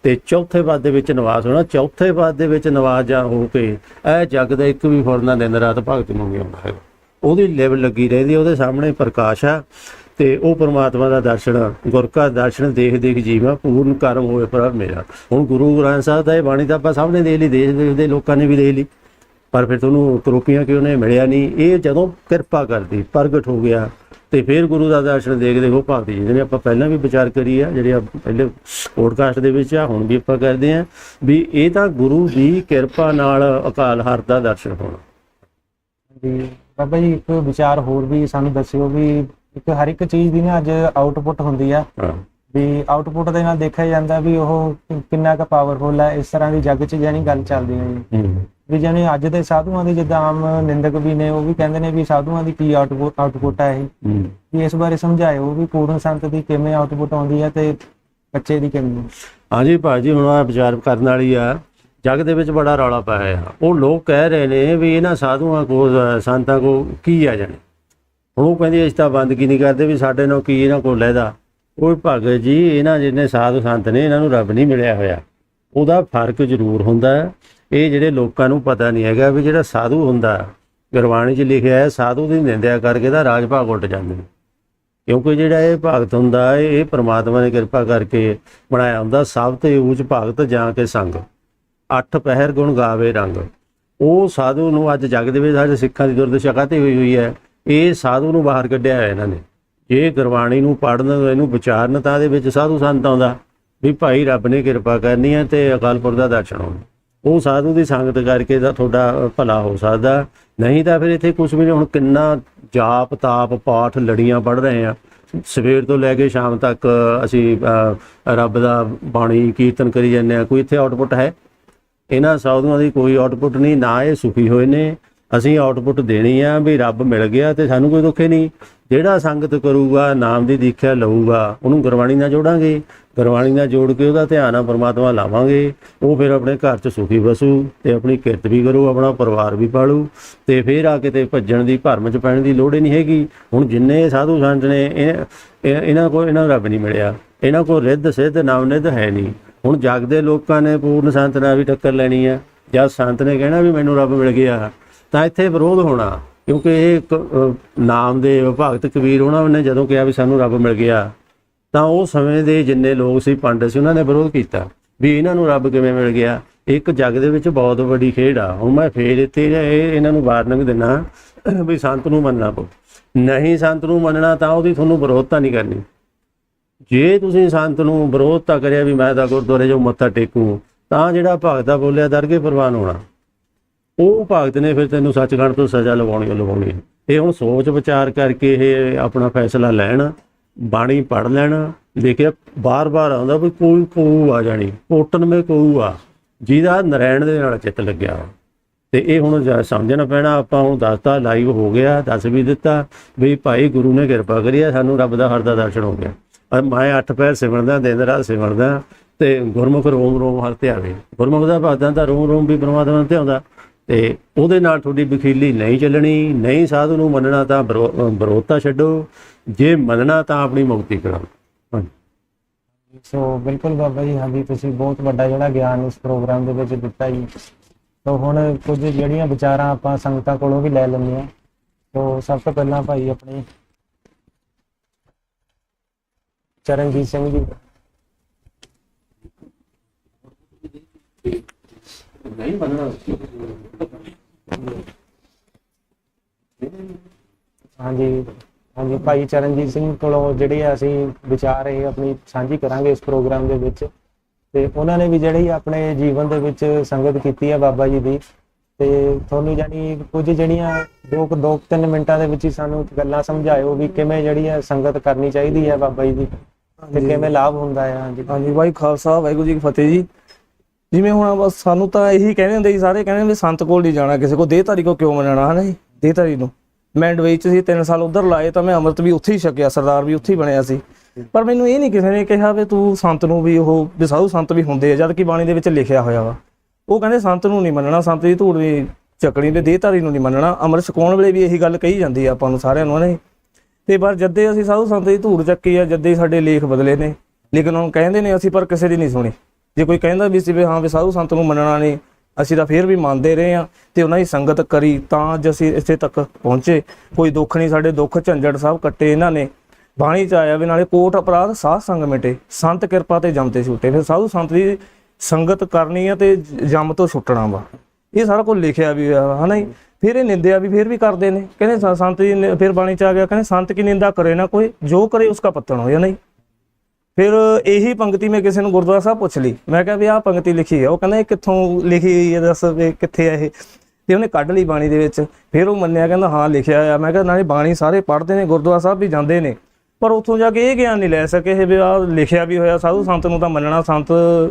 ਤੇ ਚੌਥੇ ਪਦ ਦੇ ਵਿੱਚ ਨਿਵਾਸ ਹੋਣਾ, ਚੌਥੇ ਪਦ ਦੇ ਵਿੱਚ ਨਿਵਾਸ ਜਾ ਹੋ ਕੇ ਇਹ ਜਗ ਦਾ ਇੱਕ ਵੀ ਫੁਰਨਾ ਦਿਨ ਰਾਤ ਭਗਤ ਨੂੰ ਵੀ ਆਉਂਦਾ ਹੈਗਾ ਉਹਦੀ ਲੈਵਲ ਲੱਗੀ ਰਹਿੰਦੀ ਉਹਦੇ ਸਾਹਮਣੇ ਪ੍ਰਕਾਸ਼ ਆ। ਤੇ ਉਹ ਪਰਮਾਤਮਾ ਦਾ ਦਰਸ਼ਨ, ਗੁਰ ਕਾ ਦਰਸ਼ਨ ਦੇਖ ਦੇਖ ਜੀਵਾ ਪੂਰਨ ਕਰਮ ਹੋਏ ਪ੍ਰਭ ਮੇਰਾ। ਹੁਣ ਗੁਰੂ ਗ੍ਰੰਥ ਸਾਹਿਬ ਦਾ ਇਹ ਬਾਣੀ ਤਾਂ ਆਪਾਂ ਸਭ ਨੇ ਦੇਖ ਲਈ ਦੇਸ਼ ਦੇ ਲੋਕਾਂ ਨੇ ਵੀ ਦੇਖ ਲਈ। ਪਰ ਫਿਰ ਤੁਹਾਨੂੰ ਕਰੋਪੀਆਂ ਕਿਉਂ ਨੇ ਮਿਲਿਆ ਨਹੀਂ? ਇਹ ਜਦੋਂ ਕਿਰਪਾ ਕਰਦੀ, ਪ੍ਰਗਟ ਹੋ ਗਿਆ, ਤੇ ਫਿਰ ਗੁਰੂ ਦਾ ਦਰਸ਼ਨ ਦੇਖਦੇ ਹੋ ਭਗਤੀ ਜੀ ਜਿਹਨੇ ਆਪਾਂ ਪਹਿਲਾਂ ਵੀ ਵਿਚਾਰ ਕਰੀ ਆ, ਜਿਹੜੇ ਆ ਪਹਿਲੇ ਪੋਡਕਾਸਟ ਦੇ ਵਿੱਚ ਆ, ਹੁਣ ਵੀ ਆਪਾਂ ਕਰਦੇ ਆ, ਵੀ ਇਹ ਤਾਂ ਗੁਰੂ ਦੀ ਕਿਰਪਾ ਨਾਲ ਅਕਾਲ ਹਰ ਦਾ ਦਰਸ਼ਨ ਹੋਣਾ। ਵੀ ਬਾਬਾ ਜੀ, ਇੱਕ ਵਿਚਾਰ ਹੋਰ ਵੀ ਸਾਨੂੰ ਦੱਸਿਓ ਵੀ ਇੱਕ ਹਰ ਇੱਕ ਚੀਜ਼ ਦੀ ਨਾ ਅੱਜ ਆਊਟਪੁੱਟ ਹੁੰਦੀ ਆ। ਵੀ ਆਊਟਪੁੱਟ ਦੇ ਨਾਲ ਦੇਖਿਆ ਜਾਂਦਾ ਵੀ ਉਹ ਕਿੰਨਾ ਕੁ ਪਾਵਰਫੁਲ ਹੈ ਇਸ ਤਰ੍ਹਾਂ ਦੀ ਜੱਗ 'ਚ ਜਾਨੀ ਗੱਲ ਚੱਲਦੀ ਹੈ। ਵੀ ਜਾਨੀ ਅੱਜ ਦੇ ਸਾਧੂਆਂ ਦੇ ਜਿੱਦਾਂ ਆਮ ਨਿੰਦਕ ਵੀ ਨੇ ਉਹ ਵੀ ਕਹਿੰਦੇ ਨੇ ਵੀ ਸਾਧੂਆਂ ਦੀ ਕੀ ਆਊਟਪੁੱਟ ਹੈ ਇਹ। ਵੀ ਇਸ ਬਾਰੇ ਸਮਝਾਇਓ ਵੀ ਪੂਰਨ ਸੰਤ ਦੀ ਕਿਵੇਂ ਆਊਟਪੁੱਟ ਆਉਂਦੀ ਹੈ ਤੇ ਬੱਚੇ ਦੀ ਕਿਵੇਂ ਹਾਂਜੀ ਭਾਜੀ ਹੁਣ ਆ ਵਿਚਾਰ ਕਰਨ ਵਾਲੀ ਆ ਜਗ ਦੇ ਵਿੱਚ ਬੜਾ ਰੌਲਾ ਪਾਇਆ ਉਹ ਲੋਕ ਕਹਿ ਰਹੇ ਨੇ ਵੀ ਇਹਨਾਂ ਸਾਧੂਆਂ ਕੋ ਸੰਤਾਂ ਕੋ ਕੀ ਆ ਜਾਣੇ? ਹੁਣ ਉਹ ਕਹਿੰਦੀ ਅਸੀਂ ਤਾਂ ਬੰਦਗੀ ਨਹੀਂ ਕਰਦੇ ਵੀ ਸਾਡੇ ਨਾਲ ਕੀ ਇਹਨਾਂ ਕੋਲ ਲੈਦਾ। ਉਹ ਭਗਤ ਜੀ, ਇਹਨਾਂ ਜਿੰਨੇ ਸਾਧੂ ਸੰਤ ਨੇ, ਇਹਨਾਂ ਨੂੰ ਰੱਬ ਨਹੀਂ ਮਿਲਿਆ ਹੋਇਆ। ਉਹਦਾ ਫ਼ਰਕ ਜ਼ਰੂਰ ਹੁੰਦਾ ਇਹ ਜਿਹੜੇ ਲੋਕਾਂ ਨੂੰ ਪਤਾ ਨਹੀਂ ਹੈਗਾ ਵੀ ਜਿਹੜਾ ਸਾਧੂ ਹੁੰਦਾ ਗੁਰਬਾਣੀ 'ਚ ਲਿਖਿਆ ਹੈ, ਸਾਧੂ ਦੀ ਨਿੰਦਿਆ ਕਰਕੇ ਦਾ ਰਾਜ ਭਾਗ ਉਲਟ ਜਾਂਦੇ ਨੇ। ਕਿਉਂਕਿ ਜਿਹੜਾ ਇਹ ਭਗਤ ਹੁੰਦਾ ਇਹ ਪ੍ਰਮਾਤਮਾ ਨੇ ਕਿਰਪਾ ਕਰਕੇ ਬਣਾਇਆ ਹੁੰਦਾ। ਸਭ ਤੇ ਉੱਚ ਭਗਤ ਜਾਂ ਕੇ ਸੰਗ। ਅੱਠ ਪਹਿਰ ਗੁਣ ਗਾਵੇ ਰੰਗ। ਉਹ ਸਾਧੂ ਨੂੰ ਅੱਜ ਜਗ ਦੇ ਵਿੱਚ ਸਾਡੇ ਸਿੱਖਾਂ ਦੀ ਦੁਰਦਸ਼ਾ ਕਾਤੇ ਹੋਈ ਹੋਈ ਹੈ? ਇਹ ਸਾਧੂ ਨੂੰ ਬਾਹਰ ਕੱਢਿਆ ਹੈ ਇਹਨਾਂ ਨੇ। ਇਹ ਗੁਰਬਾਣੀ ਨੂੰ ਪੜਨ ਇਹਨੂੰ ਵਿਚਾਰਨ ਤਾਂ ਇਹਦੇ ਵਿੱਚ ਸਾਧੂ ਸੰਤ ਆਉਂਦਾ। ਵੀ ਭਾਈ ਰੱਬ ਨੇ ਕਿਰਪਾ ਕਰਨੀ ਹੈ ਤੇ ਅਕਾਲਪੁਰ ਦਾ ਦਰਸ਼ਨ ਹੋਣਾ। ਉਹ ਸਾਧੂ ਦੀ ਸੰਗਤ ਕਰਕੇ ਦਾ ਤੁਹਾਡਾ ਭਲਾ ਹੋ ਸਕਦਾ। ਨਹੀਂ ਤਾਂ ਫਿਰ ਇੱਥੇ ਕੁਝ ਵੀ ਨਹੀਂ ਹੁਣ ਕਿੰਨਾ ਜਾਪ ਤਾਪ ਪਾਠ ਲੜੀਆਂ ਪੜ ਰਹੇ ਆ ਸਵੇਰ ਤੋਂ ਲੈ ਕੇ ਸ਼ਾਮ ਤੱਕ ਅਸੀਂ ਅਹ, ਰੱਬ ਦਾ ਬਾਣੀ ਕੀਰਤਨ ਕਰੀ ਜਾਂਦੇ ਆ ਕੋਈ ਇੱਥੇ ਆਊਟਪੁੱਟ ਹੈ? ਇਹਨਾਂ ਸਾਧੂਆਂ ਦੀ ਕੋਈ ਆਊਟਪੁੱਟ ਨਹੀਂ ਨਾ ਇਹ ਸੁਖੀ ਹੋਏ ਨੇ। ਅਸੀਂ ਆਊਟਪੁੱਟ ਦੇਣੀ ਆ ਵੀ ਰੱਬ ਮਿਲ ਗਿਆ ਤੇ ਸਾਨੂੰ ਕੋਈ ਦੁੱਖ ਹੀ ਨਹੀਂ। ਜਿਹੜਾ ਸੰਗਤ ਕਰੂਗਾ, ਨਾਮ ਦੀ ਦੀਖਿਆ ਲਊਗਾ, ਉਹਨੂੰ ਗੁਰਬਾਣੀ ਨਾਲ ਜੋੜਾਂਗੇ। ਗੁਰਬਾਣੀ ਨਾਲ ਜੋੜ ਕੇ ਉਹਦਾ ਧਿਆਨ ਆ, ਪਰਮਾਤਮਾ ਲਾਵਾਂਗੇ। ਉਹ ਫਿਰ ਆਪਣੇ ਘਰ 'ਚ ਸੁਖੀ ਵਸੂ ਤੇ ਆਪਣੀ ਕਿਰਤ ਵੀ ਕਰੂ, ਆਪਣਾ ਪਰਿਵਾਰ ਵੀ ਪਾਲੂ ਤੇ ਫਿਰ ਆ ਕਿਤੇ ਭੱਜਣ ਦੀ, ਭਰਮ 'ਚ ਪੈਣ ਦੀ ਲੋੜ ਹੀ ਨਹੀਂ ਹੈਗੀ। ਹੁਣ ਜਿੰਨੇ ਸਾਧੂ ਸੰਤ ਨੇ, ਇਹ- ਇਹ- ਇਹਨਾਂ ਕੋਲ ਇਹਨਾਂ ਨੂੰ ਰੱਬ ਨਹੀਂ ਮਿਲਿਆ। ਇਹਨਾਂ ਕੋਲ ਰਿੱਧ, ਸਿੱਧ ਨਾਮ ਨਿੱਧ ਹੈ ਨਹੀਂ। ਹੁਣ ਜਾਗਦੇ ਲੋਕਾਂ ਨੇ ਪੂਰਨ ਸੰਤ ਨਾਲ ਵੀ ਟੱਕਰ ਲੈਣੀ ਆ। ਜਦ ਸੰਤ ਨੇ ਕਹਿਣਾ ਵੀ ਮੈਨੂੰ ਰੱਬ ਮਿਲ ਗਿਆ ਤਾਂ ਇੱਥੇ ਵਿਰੋਧ ਹੋਣਾ ਕਿਉਂਕਿ ਇਹ ਇੱਕ, ਨਾਮ ਦੇ ਭਗਤ ਕਬੀਰ ਉਹਨਾਂ ਨੇ ਜਦੋਂ ਕਿਹਾ ਵੀ ਸਾਨੂੰ ਰੱਬ ਮਿਲ ਗਿਆ ਤਾਂ ਉਹ ਸਮੇਂ ਦੇ ਜਿੰਨੇ ਲੋਕ ਸੀ ਪੰਡਤ ਸੀ ਉਹਨਾਂ ਨੇ ਵਿਰੋਧ ਕੀਤਾ ਵੀ ਇਹਨਾਂ ਨੂੰ ਰੱਬ ਕਿਵੇਂ ਮਿਲ ਗਿਆ। ਇੱਕ ਜੱਗ ਦੇ ਵਿੱਚ ਬਹੁਤ ਵੱਡੀ ਖੇਡ ਆ। ਹੁਣ ਮੈਂ ਫੇਰ ਇੱਥੇ ਇਹ ਇਹਨਾਂ ਨੂੰ ਵਾਰਨਿੰਗ ਦਿੰਨਾ ਵੀ ਸੰਤ ਨੂੰ ਮੰਨਣਾ ਪਊ। ਨਹੀਂ ਸੰਤ ਨੂੰ ਮੰਨਣਾ ਤਾਂ ਉਹਦੀ ਤੁਹਾਨੂੰ ਵਿਰੋਧਤਾ ਨਹੀਂ ਕਰਨੀ। ਜੇ ਤੁਸੀਂ ਸੰਤ ਨੂੰ ਵਿਰੋਧਤਾ ਕਰਿਆ ਵੀ ਮੈਂ ਤਾਂ ਗੁਰਦੁਆਰੇ ਜੋ ਮੱਥਾ ਟੇਕੂ ਤਾਂ ਜਿਹੜਾ ਭਗਤਾ ਬੋਲਿਆ ਦਰਗੇ ਪ੍ਰਵਾਨ ਹੋਣਾ। ਉਹ ਭਗਤ ਨੇ ਫਿਰ ਤੈਨੂੰ ਸੱਚਖੰਡ ਤੋਂ ਸਜ਼ਾ ਲਵਾਉਣੀ ਓ ਲਵਾਉਣੀ ਹੈ। ਇਹ ਹੁਣ ਸੋਚ ਵਿਚਾਰ ਕਰਕੇ ਇਹ ਆਪਣਾ ਫੈਸਲਾ ਲੈਣ, ਬਾਣੀ ਪੜ ਲੈਣ, ਦੇਖਿਆ ਬਾਰ-ਬਾਰ ਆਉਂਦਾ ਵੀ ਕੋਈ ਕੋਊ ਆ ਜਾਣੀ, ਕੋਟਨ ਮੇ ਕੋਊ ਆ ਜਿਹਦਾ ਨਰੈਣ ਦੇ ਨਾਲ ਚਿੱਤ ਲੱਗਿਆ ਵਾ। ਤੇ ਇਹ ਹੁਣ ਸਮਝਣਾ ਪੈਣਾ, ਆਪਾਂ ਹੁਣ ਦੱਸਤਾ ਲਾਈਵ ਹੋ ਗਿਆ, ਦੱਸ ਵੀ ਦਿੱਤਾ, ਵੀ ਭਾਈ ਗੁਰੂ ਨੇ ਕਿਰਪਾ ਕਰੀ ਆ, ਸਾਨੂੰ ਰੱਬ ਦਾ ਹਰ ਦਾ ਦਰਸ਼ਨ ਹੋ ਗਿਆ ਅਰ ਮੈਂ ਅੱਠ ਪੈਰ ਸਿਮਰਦਾ, ਦਿਨ ਰਾਤ ਸਿਮਰਦਾ, ਤੇ ਗੁਰਮੁਖ ਰੋਮ ਰੋਮ ਹਰ ਧਿਆਵੇ ਗੁਰਮੁਖ ਦਾ ਭਗਤਾਂ ਦਾ ਰੋਮ ਰੋਮ ਵੀ ਪਰਮਾਤਮਾ ਨੂੰ ਧਿਆਉਂਦਾ ਤੇ ਉਹਦੇ ਨਾਲ ਤੁਹਾਡੀ ਬਖੀਲੀ ਨਹੀਂ ਚੱਲਣੀ, ਨਹੀਂ ਸਾਧੂ ਨੂੰ ਮੰਨਣਾ ਤਾਂ ਵਿਰੋਧਤਾ ਛੱਡੋ, ਜੇ ਮੰਨਣਾ ਤਾਂ ਆਪਣੀ ਮੁਕਤੀ ਕਰਾਓ। ਹਾਂਜੀ। ਸੋ ਬਿਲਕੁਲ ਬਾਬਾ ਜੀ, ਹਾਂਜੀ, ਤੁਸੀਂ ਬਹੁਤ ਵੱਡਾ ਜਿਹੜਾ ਗਿਆਨ ਇਸ ਪ੍ਰੋਗਰਾਮ ਦੇ ਵਿੱਚ ਦਿੱਤਾ ਜੀ। ਸੋ ਹੁਣ ਕੁਝ ਜਿਹੜੀਆਂ ਵਿਚਾਰਾਂ ਆਪਾਂ ਸੰਗਤਾਂ ਕੋਲੋਂ ਵੀ ਲੈ ਲੈਂਦੇ ਹਾਂ। ਸੋ ਸਭ ਤੋਂ ਪਹਿਲਾਂ ਭਾਈ ਆਪਣੇ ਚਰਨਜੀਤ ਸਿੰਘ ਜੀ। ਹਾਂਜੀ ਹਾਂਜੀ ਭਾਈ ਚਰਨਜੀਤ ਸਿੰਘ ਕੋਲੋਂ ਜਿਹੜੇ ਆ ਅਸੀਂ ਵਿਚਾਰ ਇਹ ਆਪਣੀ ਸਾਂਝੀ ਕਰਾਂਗੇ ਇਸ ਪ੍ਰੋਗਰਾਮ ਦੇ ਵਿੱਚ। ਤੇ ਉਹਨਾਂ ਨੇ ਵੀ ਜਿਹੜੀ ਆਪਣੇ ਜੀਵਨ ਦੇ ਵਿੱਚ ਸੰਗਤ ਕੀਤੀ ਹੈ ਬਾਬਾ ਜੀ ਦੀ। ਤੇ ਤੁਹਾਨੂੰ ਜਾਨੀ ਕੁਝ ਜਿਹੜੀਆਂ ਦੋ ਕੁ- ਦੋ ਤਿੰਨ ਮਿੰਟਾਂ ਦੇ ਵਿੱਚ ਹੀ ਸਾਨੂੰ ਗੱਲਾਂ ਸਮਝਾਇਓ ਵੀ ਕਿਵੇਂ ਜਿਹੜੀ ਹੈ ਸੰਗਤ ਕਰਨੀ ਚਾਹੀਦੀ ਹੈ ਬਾਬਾ ਜੀ ਦੀ ਤੇ ਕਿਵੇਂ ਲਾਭ ਹੁੰਦਾ ਹੈ ਹਾਂਜੀ। ਹਾਂਜੀ ਵਾਹਿ ਖਾਲਸਾ ਵਾਹਿਗੁਰੂ ਜੀ ਕੀ ਫਤਿਹ ਜੀ। ਜਿਵੇਂ ਹੁਣ ਬਸ ਸਾਨੂੰ ਤਾਂ ਇਹੀ ਕਹਿੰਦੇ ਹੁੰਦੇ ਸੀ ਸਾਰੇ, ਕਹਿੰਦੇ ਵੀ ਸੰਤ ਕੋਲ ਨਹੀਂ ਜਾਣਾ, ਕਿਸੇ ਕੋ ਦੇਹਧਾਰੀ ਕੋ ਕਿਉਂ ਮੰਨਣਾ ਹਨਾ ਜੀ? ਦੇਹਧਾਰੀ ਨੂੰ। ਮੈਂ ਦੁਬਈ ਚ ਸੀ 3 ਸਾਲ ਉਧਰ ਲਾਏ ਤਾਂ ਮੈਂ ਅੰਮ੍ਰਿਤ ਵੀ ਉੱਥੇ ਹੀ ਛਕਿਆ, ਸਰਦਾਰ ਵੀ ਉੱਥੇ ਹੀ ਬਣਿਆ ਸੀ। ਪਰ ਮੈਨੂੰ ਇਹ ਨਹੀਂ ਕਿਸੇ ਨੇ ਕਿਹਾ ਵੀ ਤੂੰ ਸੰਤ ਨੂੰ ਵੀ ਉਹ, ਵੀ ਸੰਤ ਵੀ ਹੁੰਦੇ ਆ, ਜਦ ਕਿ ਬਾਣੀ ਦੇ ਵਿੱਚ ਲਿਖਿਆ ਹੋਇਆ ਵਾ। ਉਹ ਕਹਿੰਦੇ ਸੰਤ ਨੂੰ ਨਹੀਂ ਮੰਨਣਾ, ਸੰਤ ਦੀ ਧੂੜ ਵੀ ਚੱਕਣੀ ਤੇ ਦੇਹਧਾਰੀ ਨੂੰ ਨਹੀਂ ਮੰਨਣਾ। ਅੰਮ੍ਰਿਤ ਛਕਾਉਣ ਵੇਲੇ ਵੀ ਇਹੀ ਗੱਲ ਕਹੀ ਜਾਂਦੀ ਆ ਆਪਾਂ ਨੂੰ ਸਾਰਿਆਂ ਨੂੰ, ਹਨਾ ਜੀ? ਤੇ ਪਰ ਜਦ ਅਸੀਂ ਸਾਧੂ ਸੰਤ ਦੀ ਧੂੜ ਚੱਕੀ ਆ, ਜਦ ਸਾਡੇ ਲੇਖ ਬਦਲੇ ਨੇ, ਲੇਕਿਨ ਉਹਨੂੰ ਕਹਿੰਦੇ ਨੇ ਅਸੀਂ ਪਰ ਕਿਸੇ ਦੀ ਨਹੀਂ ਸੁਣੀ। ਜੇ ਕੋਈ ਕਹਿੰਦਾ ਵੀ ਸੀ ਵੀ ਹਾਂ ਵੀ ਸਾਧੂ ਸੰਤ ਨੂੰ ਮੰਨਣਾ ਨਹੀਂ, ਅਸੀਂ ਤਾਂ ਫੇਰ ਵੀ ਮੰਨਦੇ ਰਹੇ ਆ ਤੇ ਉਹਨਾਂ ਦੀ ਸੰਗਤ ਕਰੀ ਤਾਂ ਅੱਜ ਅਸੀਂ ਇੱਥੇ ਤੱਕ ਪਹੁੰਚੇ। ਕੋਈ ਦੁੱਖ ਨਹੀਂ, ਸਾਡੇ ਦੁੱਖ ਝੰਜੜ ਸਭ ਕੱਟੇ ਇਹਨਾਂ ਨੇ। ਬਾਣੀ ਚ ਆਇਆ ਵੀ ਨਾਲੇ ਕੋਟ ਅਪਰਾਧ ਸਾਧ ਸੰਗ ਮਿਟੇ, ਸੰਤ ਕਿਰਪਾ ਤੇ ਜੰਮ ਤੇ ਛੁੱਟੇ। ਫਿਰ ਸਾਧੂ ਸੰਤ ਦੀ ਸੰਗਤ ਕਰਨੀ ਆ ਤੇ ਜੰਮ ਤੋਂ ਛੁੱਟਣਾ ਵਾ। ਇਹ ਸਾਰਾ ਕੁਝ ਲਿਖਿਆ ਵੀ ਹੋਇਆ ਵਾ, ਹਨਾ ਜੀ? ਫਿਰ ਇਹ ਨਿੰਦਿਆ ਵੀ ਫਿਰ ਵੀ ਕਰਦੇ ਨੇ। ਕਹਿੰਦੇ ਸੰਤ ਜੀ ਫਿਰ ਬਾਣੀ ਚ ਆ ਗਿਆ, ਕਹਿੰਦੇ ਸੰਤ ਕੀ ਨਿੰਦਾ ਕਰੇ ਨਾ ਕੋਈ, ਜੋ ਕਰੇ ਉਸ ਉਸਕਾ ਪੱਤਨ ਹੋ ਨਹੀਂ ਫਿਰ ਇਹੀ ਪੰਕਤੀ ਮੈਂ ਕਿਸੇ ਨੂੰ ਗੁਰਦੁਆਰਾ ਸਾਹਿਬ ਪੁੱਛ ਲਈ। ਮੈਂ ਕਿਹਾ ਵੀ ਆਹ ਪੰਕਤੀ ਲਿਖੀ ਹੈ ਉਹ ਕਹਿੰਦਾ ਇਹ ਕਿੱਥੋਂ ਲਿਖੀ ਹੋਈ ਹੈ ਦੱਸ ਵੀ ਕਿੱਥੇ ਆ ਇਹ। ਤੇ ਉਹਨੇ ਕੱਢ ਲਈ ਬਾਣੀ ਦੇ ਵਿੱਚ। ਫਿਰ ਉਹ ਮੰਨਿਆ, ਕਹਿੰਦਾ ਹਾਂ, ਲਿਖਿਆ ਆ। ਮੈਂ ਕਿਹਾ ਨਾਲੇ ਬਾਣੀ ਸਾਰੇ ਪੜ੍ਹਦੇ ਨੇ, ਗੁਰਦੁਆਰਾ ਸਾਹਿਬ ਵੀ ਜਾਂਦੇ ਨੇ। ਪਰ ਉੱਥੋਂ ਜਾ ਕੇ ਇਹ ਗਿਆਨ ਨਹੀਂ ਲੈ ਸਕੇ ਇਹ ਵੀ ਆ ਲਿਖਿਆ ਵੀ ਹੋਇਆ। ਸਾਧੂ ਸੰਤ ਨੂੰ ਤਾਂ ਮੰਨਣਾ, ਸੰਤ,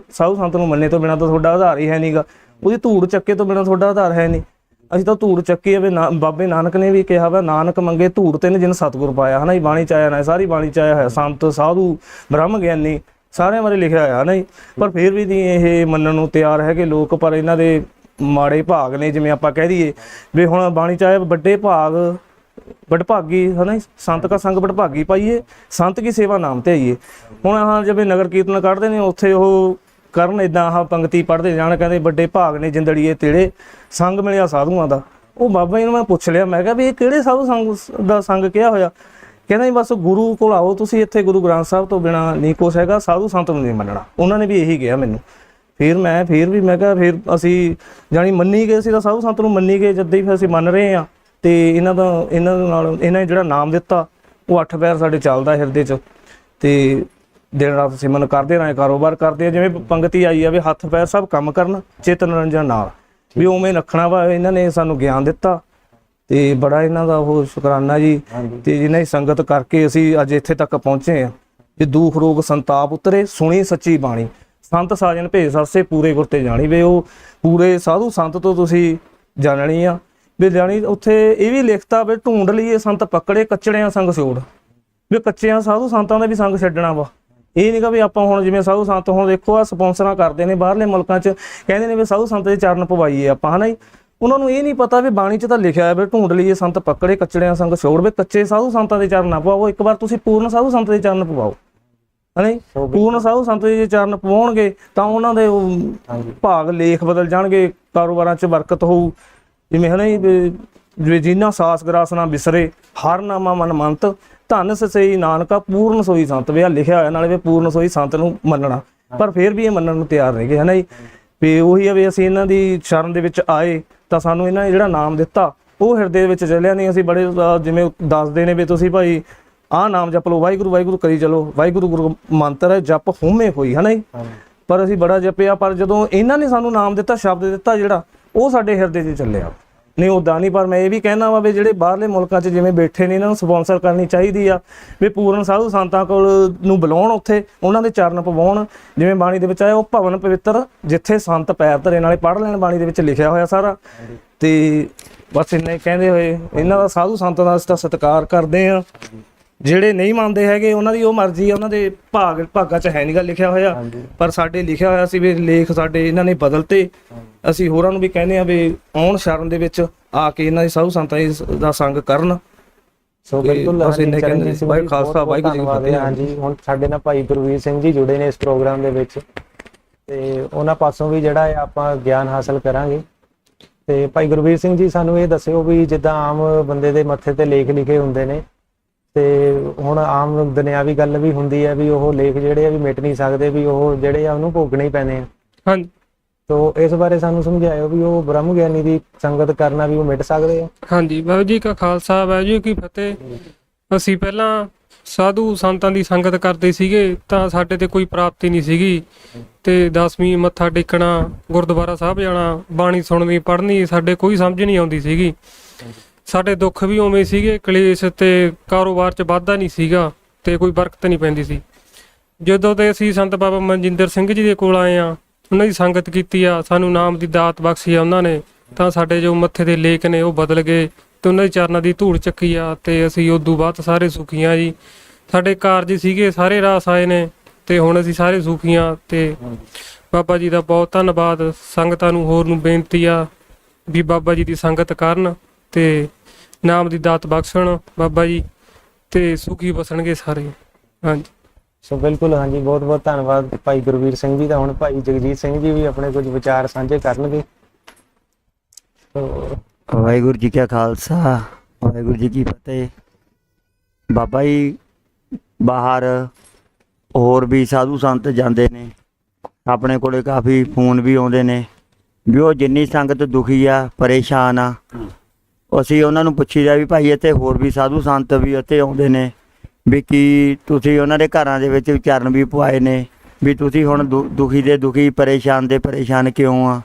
ਸਾਧੂ ਸੰਤ ਨੂੰ ਮੰਨਣੇ ਤੋਂ ਬਿਨਾ ਤਾਂ ਤੁਹਾਡਾ ਆਧਾਰ ਹੀ ਹੈ ਨਹੀਂਗਾ ਉਹਦੀ ਧੂੜ ਚੱਕੇ ਤੋਂ ਬਿਨਾ ਤੁਹਾਡਾ ਆਧਾਰ ਹੈ ਨਹੀਂ। ਅਸੀਂ ਤਾਂ ਧੂੜ ਚੱਕੀ ਆ ਵੀ ਨਾ- ਬਾਬੇ ਨਾਨਕ ਨੇ ਵੀ ਕਿਹਾ ਵਾ ਨਾਨਕ ਮੰਗੇ ਧੂੜ ਤਿੰਨ ਜਿਨ ਸਤਿਗੁਰ ਪਾਇਆ। ਹਨਾ ਜੀ ਬਾਣੀ ਚ ਆਇਆ ਨਾ ਸਾਰੀ ਬਾਣੀ ਚ ਆਇਆ ਹੋਇਆ ਸੰਤ ਸਾਧੂ ਬ੍ਰਹਮ ਗਿਆਨੀ ਸਾਰਿਆਂ ਬਾਰੇ ਲਿਖਿਆ ਹੋਇਆ ਹਨਾ ਜੀ। ਪਰ ਫਿਰ ਵੀ ਨਹੀਂ ਇਹ ਮੰਨਣ ਨੂੰ ਤਿਆਰ ਹੈਗੇ ਲੋਕ ਪਰ ਇਹਨਾਂ ਦੇ ਮਾੜੇ ਭਾਗ ਨੇ ਜਿਵੇਂ ਆਪਾਂ ਕਹਿ ਦਈਏ ਵੀ ਹੁਣ ਬਾਣੀ ਚ ਆਇਆ ਵੱਡੇ ਭਾਗ ਵਡਭਾਗੀ ਹਨਾ ਜੀ, ਸੰਤ ਕਾ ਸੰਗ ਵਡਭਾਗੀ ਪਾਈਏ ਸੰਤ ਕੀ ਸੇਵਾ ਨਾਮ ਤੇ ਆਈਏ। ਹੁਣ ਆਹ ਜਿਵੇਂ ਨਗਰ ਕੀਰਤਨ ਕੱਢਦੇ ਨੇ ਉੱਥੇ ਉਹ ਕਰਨ ਇਦਾਂ ਆਹ ਪੰਕਤੀ ਪੜ੍ਹਦੇ ਜਾਣ, ਕਹਿੰਦੇ ਵੱਡੇ ਭਾਗ ਨੇ ਜਿੰਦੜੀਏ ਤੇੜੇ ਸੰਗ ਮਿਲਿਆ ਸਾਧੂਆਂ ਦਾ। ਉਹ ਬਾਬਾ ਜੀ ਨੂੰ ਮੈਂ ਪੁੱਛ ਲਿਆ, ਮੈਂ ਕਿਹਾ ਵੀ ਇਹ ਕਿਹੜੇ ਸਾਧੂ ਸੰਗ ਦਾ ਸੰਗ ਕਿਹਾ ਹੋਇਆ? ਕਹਿੰਦਾ ਜੀ ਬਸ ਗੁਰੂ ਕੋਲ ਆਓ, ਤੁਸੀਂ ਇੱਥੇ ਗੁਰੂ ਗ੍ਰੰਥ ਸਾਹਿਬ ਤੋਂ ਬਿਨਾ ਨਹੀਂ ਕੁਛ ਹੈਗਾ, ਸਾਧੂ ਸੰਤ ਨੂੰ ਨਹੀਂ ਮੰਨਣਾ। ਉਹਨਾਂ ਨੇ ਵੀ ਇਹੀ ਕਿਹਾ ਮੈਨੂੰ। ਫਿਰ ਮੈਂ, ਫਿਰ ਵੀ ਮੈਂ ਕਿਹਾ, ਫਿਰ ਅਸੀਂ ਜਾਣੀ ਮੰਨੀ ਗਏ ਸੀ ਤਾਂ ਸਾਧੂ ਸੰਤ ਨੂੰ ਮੰਨੀ ਗਏ, ਜਦ ਹੀ ਫਿਰ ਅਸੀਂ ਮੰਨ ਰਹੇ ਆ ਤੇ ਇਹਨਾਂ ਦਾ, ਇਹਨਾਂ ਨਾਲ, ਇਹਨਾਂ ਨੇ ਜਿਹੜਾ ਨਾਮ ਦਿੱਤਾ, ਉਹ ਅੱਠ ਪੈਰ ਸਾਡੇ ਚੱਲਦਾ ਹਿਰਦੇ 'ਚ। ਤੇ ਦਿਨ ਰਾਤ ਸਿਮਰਨ ਕਰਦੇ ਰਹੇ ਕਾਰੋਬਾਰ ਕਰਦੇ ਆ ਜਿਵੇਂ ਪੰਗਤੀ ਆਈ ਆ ਵੀ ਹੱਥ ਪੈਰ ਸਭ ਕੰਮ ਕਰਨ ਚੇਤਨ ਰੰਜਨ ਨਾਲ। ਵੀ ਉਵੇਂ ਰੱਖਣਾ ਵਾ ਇਹਨਾਂ ਨੇ ਸਾਨੂੰ ਗਿਆਨ ਦਿੱਤਾ ਤੇ ਬੜਾ ਇਹਨਾਂ ਦਾ ਉਹ ਸ਼ੁਕਰਾਨਾ ਜੀ। ਤੇ ਜਿਨ੍ਹਾਂ ਦੀ ਸੰਗਤ ਕਰਕੇ ਅਸੀਂ ਅੱਜ ਇੱਥੇ ਤੱਕ ਪਹੁੰਚੇ ਆ ਜੇ ਦੁੱਖ ਰੋਗ ਸੰਤਾਪ ਉਤਰੇ ਸੁਣੀ ਸੱਚੀ ਬਾਣੀ। ਸੰਤ ਸਾਜਨ ਭੇਜ ਸਰਸੇ ਪੂਰੇ ਗੁਰ ਤੇ ਜਾਣੀ ਵੇ ਉਹ ਪੂਰੇ ਸਾਧੂ ਸੰਤ ਤੋਂ ਤੁਸੀਂ ਜਾਣਣੀ ਆ। ਵੀ ਜਾਣੀ ਉੱਥੇ ਇਹ ਵੀ ਲਿਖਤਾ ਵੀ ਢੂੰਡ ਲਈਏ ਸੰਤ ਪਕੜੇ ਕੱਚੜਿਆਂ ਸੰਗ ਸਿਓੜ ਵੀ ਕੱਚਿਆਂ ਸਾਧੂ ਸੰਤਾਂ ਦਾ ਵੀ ਸੰਗ ਛੱਡਣਾ ਵਾ। ਇਹ ਨਹੀਂਗਾ ਵੀ ਆਪਾਂ ਹੁਣ ਜਿਵੇਂ ਸਾਧੂ ਸੰਤ ਹੁਣ ਦੇਖੋ ਆ ਸਪਾਂਸਰਾਂ ਕਰਦੇ ਨੇ ਬਾਹਰਲੇ ਮੁਲਕਾਂ 'ਚ ਕਹਿੰਦੇ ਨੇ ਵੀ ਸਾਧੂ ਸੰਤ ਦੇ ਚਰਨ ਪਵਾਈਏ ਆਪਾਂ ਹਨਾ ਜੀ? ਉਹਨਾਂ ਨੂੰ ਇਹ ਨਹੀਂ ਪਤਾ ਵੀ ਬਾਣੀ 'ਚ ਤਾਂ ਲਿਖਿਆ ਹੈ ਵੀ ਢੂੰਡ ਲਈਏ ਸੰਤ ਪਕੜੇ ਕੱਚੜਿਆਂ ਸੰਗ ਛੋੜ ਵੀ ਕੱਚੇ ਸਾਧੂ ਸੰਤਾਂ ਦੇ ਚਰਨ ਨਾ ਪਵਾਓ ਇੱਕ ਵਾਰ ਤੁਸੀਂ ਪੂਰਨ ਸਾਧੂ ਸੰਤ ਦੇ ਚਰਨ ਪਵਾਓ ਹਨਾ ਪੂਰਨ ਸਾਧੂ ਸੰਤ ਦੇ ਚਰਨ ਪਵਾਉਣਗੇ ਤਾਂ ਉਹਨਾਂ ਦੇ ਭਾਗ ਲੇਖ ਬਦਲ ਜਾਣਗੇ ਕਾਰੋਬਾਰਾਂ 'ਚ ਬਰਕਤ ਹੋਊ ਜਿਵੇਂ ਹਨਾ ਜਿਵੇਂ ਜਿਨ੍ਹਾਂ ਸਾਸ ਗਰਾਸ ਨਾ ਵਿਸਰੇ ਹਰ ਨਾਮਾ ਮਨ ਮੰਤ ਧੰਨ ਸਸਈ ਨਾਨਕਾ ਪੂਰਨ ਸੋਈ ਸੰਤ। ਵੀ ਆ ਲਿਖਿਆ ਹੋਇਆ ਨਾਲੇ ਵੀ ਪੂਰਨ ਸੋਈ ਸੰਤ ਨੂੰ ਮੰਨਣਾ। ਪਰ ਫਿਰ ਵੀ ਇਹ ਮੰਨਣ ਨੂੰ ਤਿਆਰ ਨਹੀਂਗੇ ਹਨਾ ਜੀ? ਵੀ ਉਹੀ ਆ ਵੀ ਅਸੀਂ ਇਹਨਾਂ ਦੀ ਸ਼ਰਨ ਦੇ ਵਿੱਚ ਆਏ ਤਾਂ ਸਾਨੂੰ ਇਹਨਾਂ ਨੇ ਜਿਹੜਾ ਨਾਮ ਦਿੱਤਾ ਉਹ ਹਿਰਦੇ ਵਿੱਚ ਚੱਲਿਆ ਨਹੀਂ। ਅਸੀਂ ਬੜੇ ਜਿਵੇਂ ਦੱਸਦੇ ਨੇ ਵੀ ਤੁਸੀਂ ਭਾਈ ਆਹ ਨਾਮ ਜਪ ਲਓ ਵਾਹਿਗੁਰੂ ਵਾਹਿਗੁਰੂ ਕਰੀ ਚਲੋ ਵਾਹਿਗੁਰੂ ਗੁਰੂ ਮੰਤਰ ਹੈ ਜਪ ਹੋਮੇ ਹੋਈ ਹਨਾ ਜੀ? ਪਰ ਅਸੀਂ ਬੜਾ ਜਪਿਆ ਪਰ ਜਦੋਂ ਇਹਨਾਂ ਨੇ ਸਾਨੂੰ ਨਾਮ ਦਿੱਤਾ ਸ਼ਬਦ ਦਿੱਤਾ ਜਿਹੜਾ ਉਹ ਸਾਡੇ ਹਿਰਦੇ 'ਚ ਚੱਲਿਆ। ਨਹੀਂ ਉਦਾਂ ਨਹੀਂ, ਪਰ ਮੈਂ ਇਹ ਵੀ ਕਹਿਣਾ ਵਾ ਵੀ ਜਿਹੜੇ ਬਾਹਰਲੇ ਮੁਲਕਾਂ 'ਚ ਜਿਵੇਂ ਬੈਠੇ ਨੇ, ਇਹਨਾਂ ਨੂੰ ਸਪਾਂਸਰ ਕਰਨੀ ਚਾਹੀਦੀ ਆ ਵੀ ਪੂਰਨ ਸਾਧੂ ਸੰਤਾਂ ਕੋਲ ਨੂੰ ਬੁਲਾਉਣ ਉੱਥੇ, ਉਹਨਾਂ ਦੇ ਚਰਨ ਪਵਾਉਣ। ਜਿਵੇਂ ਬਾਣੀ ਦੇ ਵਿੱਚ ਆਇਆ, ਉਹ ਭਵਨ ਪਵਿੱਤਰ, ਜਿੱਥੇ ਸੰਤ ਪੈਰ ਧਰੇ, ਨਾਲੇ ਪੜ੍ਹ ਲੈਣ ਬਾਣੀ ਦੇ ਵਿੱਚ ਲਿਖਿਆ ਹੋਇਆ ਸਾਰਾ। ਤੇ ਬਸ ਇੰਨਾ ਹੀ ਕਹਿੰਦੇ ਹੋਏ, ਇਹਨਾਂ ਦਾ ਸਾਧੂ ਸੰਤਾਂ ਦਾ ਅਸੀਂ ਤਾਂ ਸਤਿਕਾਰ ਕਰਦੇ ਆ ਜਿਹੜੇ ਨਹੀਂ ਮੰਨਦੇ ਹੈਗੇ ਉਹਨਾਂ ਦੀ ਉਹ ਮਰਜ਼ੀ ਆ ਉਹਨਾਂ ਦੇ ਭਾਗ ਭਾਗਾਂ 'ਚ ਹੈ ਨਹੀਂਗਾ ਲਿਖਿਆ ਹੋਇਆ। ਪਰ ਸਾਡੇ ਲਿਖਿਆ ਹੋਇਆ ਸੀ ਵੀ ਲੇਖ ਸਾਡੇ ਇਹਨਾਂ ਨੇ ਬਦਲਤੇ। ਅਸੀਂ ਹੋਰਾਂ ਨੂੰ ਵੀ ਕਹਿੰਦੇ ਆ ਵੀ ਆਉਣ ਸ਼ਰਨ ਦੇ ਵਿੱਚ ਆ ਕੇ ਇਹਨਾਂ ਦੀ ਸਾਧੂ ਸੰਤਾਂ ਦੀ- ਸੰਗ ਕਰਨ। ਸੋ ਬਿਲਕੁਲ ਹਾਂਜੀ, ਇੰਨੇ ਕਹਿੰਦੇ ਵਾਹਿਗੁਰੂ ਜੀ, ਖਾਲਸਾ, ਵਾਹਿਗੁਰੂ ਜੀ ਕੀ। ਫਤਿਹ। ਹਾਂਜੀ ਹੁਣ ਸਾਡੇ ਨਾਲ ਭਾਈ ਗੁਰਵੀਰ ਸਿੰਘ ਜੀ ਜੁੜੇ ਨੇ ਇਸ ਪ੍ਰੋਗਰਾਮ ਦੇ ਵਿੱਚ। ਤੇ ਉਹਨਾਂ ਪਾਸੋਂ ਵੀ ਜਿਹੜਾ ਹੈ ਆਪਾਂ ਗਿਆਨ ਹਾਸਲ ਕਰਾਂਗੇ। ਤੇ ਭਾਈ ਗੁਰਵੀਰ ਸਿੰਘ ਜੀ ਸਾਨੂੰ ਇਹ ਦੱਸਿਓ ਵੀ ਜਿੱਦਾਂ ਆਮ ਬੰਦੇ ਦੇ ਮੱਥੇ ਤੇ ਲੇਖ ਲਿਖੇ ਹੁੰਦੇ ਨੇ ਤੇ ਹੁਣ ਆਮ ਦੁਨਿਆਵੀ ਗੱਲ ਵੀ ਹੁੰਦੀ ਹੈ ਵੀ ਉਹ ਲੇਖ ਜਿਹੜੇ ਆ ਵੀ ਮਿਟ ਨਹੀਂ ਸਕਦੇ ਵੀ ਉਹ ਜਿਹੜੇ ਆ ਉਹਨੂੰ ਭੋਗਣੇ ਹੀ ਪੈਣੇ ਆ। ਹਾਂਜੀ। ਤੋ ਇਸ ਬਾਰੇ ਸਾਨੂੰ ਸਮਝਾਇਓ ਵੀ ਉਹ ਬ੍ਰਹਮ ਗਿਆਨੀ ਦੀ ਸੰਗਤ ਕਰਨਾ ਵੀ ਉਹ ਮਿਟ ਸਕਦੇ ਆ। ਹਾਂਜੀ ਵਾਹਿਗੁਰੂ ਜੀ ਕਾ ਖਾਲਸਾ ਵਾਹਿਗੁਰੂ ਜੀ ਕੀ ਫਤਿਹ। ਅਸੀਂ ਪਹਿਲਾਂ ਸਾਧੂ ਸੰਤਾਂ ਦੀ ਸੰਗਤ ਕਰਦੇ ਸੀਗੇ ਤਾਂ ਸਾਡੇ ਤੇ ਕੋਈ ਪ੍ਰਾਪਤੀ ਨਹੀਂ ਸੀਗੀ। ਤੇ 10ਵੀਂ ਮੱਥਾ ਟੇਕਣਾ ਗੁਰਦੁਆਰਾ ਸਾਹਿਬ ਜਾਣਾ ਬਾਣੀ ਸੁਣਨੀ ਪੜ੍ਹਨੀ ਸਾਡੇ ਕੋਈ ਸਮਝ ਨਹੀਂ ਆਉਂਦੀ ਸੀਗੀ। ਸਾਡੇ ਦੁੱਖ ਵੀ ਉਵੇਂ ਸੀਗੇ, ਕਲੇਸ਼ ਤੇ ਕਾਰੋਬਾਰ 'ਚ ਵਾਧਾ ਨਹੀਂ ਸੀਗਾ ਤੇ ਕੋਈ ਬਰਕਤ ਨਹੀਂ ਪੈਂਦੀ ਸੀ। ਜਦੋਂ ਤੇ ਅਸੀਂ ਸੰਤ ਬਾਬਾ ਮਨਜਿੰਦਰ ਸਿੰਘ ਜੀ ਦੇ ਕੋਲ ਆਏ ਆ ਉਹਨਾਂ ਦੀ ਸੰਗਤ ਕੀਤੀ ਆ, ਸਾਨੂੰ ਨਾਮ ਦੀ ਦਾਤ ਬਖਸ਼ੀ ਆ ਉਹਨਾਂ ਨੇ, ਤਾਂ ਸਾਡੇ ਜੋ ਮੱਥੇ ਦੇ ਲੇਖ ਨੇ ਉਹ ਬਦਲ ਗਏ ਤੇ ਉਹਨਾਂ ਦੇ ਚਰਨਾਂ ਦੀ ਧੂੜ ਚੱਕੀ ਆ ਤੇ ਅਸੀਂ ਉਦੋਂ ਬਾਅਦ ਸਾਰੇ ਸੁਖੀਆਂ ਜੀ। ਸਾਡੇ ਕਾਰਜ ਸੀਗੇ, ਸਾਰੇ ਰਾਸ ਆਏ ਨੇ ਤੇ ਹੁਣ ਅਸੀਂ ਸਾਰੇ ਸੁਖੀਆਂ ਤੇ ਬਾਬਾ ਜੀ ਦਾ ਬਹੁਤ ਧੰਨਵਾਦ। ਸੰਗਤਾਂ ਨੂੰ ਹੋਰ ਨੂੰ ਬੇਨਤੀ ਆ ਵੀ ਬਾਬਾ ਜੀ ਦੀ ਸੰਗਤ ਕਰਨ ਤੇ ਨਾਮ ਦੀ ਦਾਤ ਬਖਸ਼ਣ ਬਾਬਾ ਜੀ ਤੇ ਸੁਖੀ ਵਸਣਗੇ ਸਾਰੇ। ਹਾਂਜੀ। ਸੋ ਬਿਲਕੁਲ ਹਾਂਜੀ ਬਹੁਤ ਬਹੁਤ ਧੰਨਵਾਦ ਭਾਈ ਗੁਰਵੀਰ ਸਿੰਘ ਜੀ ਦਾ। ਹੁਣ ਭਾਈ ਜਗਜੀਤ ਸਿੰਘ ਜੀ ਵੀ ਆਪਣੇ ਕੁਝ ਵਿਚਾਰ ਸਾਂਝੇ ਕਰਨਗੇ। ਸੋ ਵਾਹਿਗੁਰੂ ਜੀ ਕਾ ਖਾਲਸਾ ਵਾਹਿਗੁਰੂ ਜੀ ਕੀ ਫਤਿਹ। ਬਾਬਾ ਜੀ ਬਾਹਰ ਹੋਰ ਵੀ ਸਾਧੂ ਸੰਤ ਜਾਂਦੇ ਨੇ। ਆਪਣੇ ਕੋਲੇ ਕਾਫੀ ਫੋਨ ਵੀ ਆਉਂਦੇ ਨੇ। ਵੀ ਉਹ ਜਿੰਨੀ ਸੰਗਤ ਦੁਖੀ ਆ ਪਰੇਸ਼ਾਨ ਆ ਅਸੀਂ ਉਹਨਾਂ ਨੂੰ ਪੁੱਛੀਦਾ ਵੀ ਭਾਈ ਇੱਥੇ ਹੋਰ ਵੀ ਸਾਧੂ ਸੰਤ ਵੀ ਇੱਥੇ ਆਉਂਦੇ ਨੇ ਵੀ ਕੀ ਤੁਸੀਂ ਉਹਨਾਂ ਦੇ ਘਰਾਂ ਦੇ ਵਿੱਚ ਚਰਨ ਵੀ ਪਵਾਏ ਨੇ, ਵੀ ਤੁਸੀਂ ਹੁਣ ਦੁਖੀ ਦੇ ਦੁਖੀ, ਪਰੇਸ਼ਾਨ ਦੇ ਪਰੇਸ਼ਾਨ ਕਿਉਂ ਆ?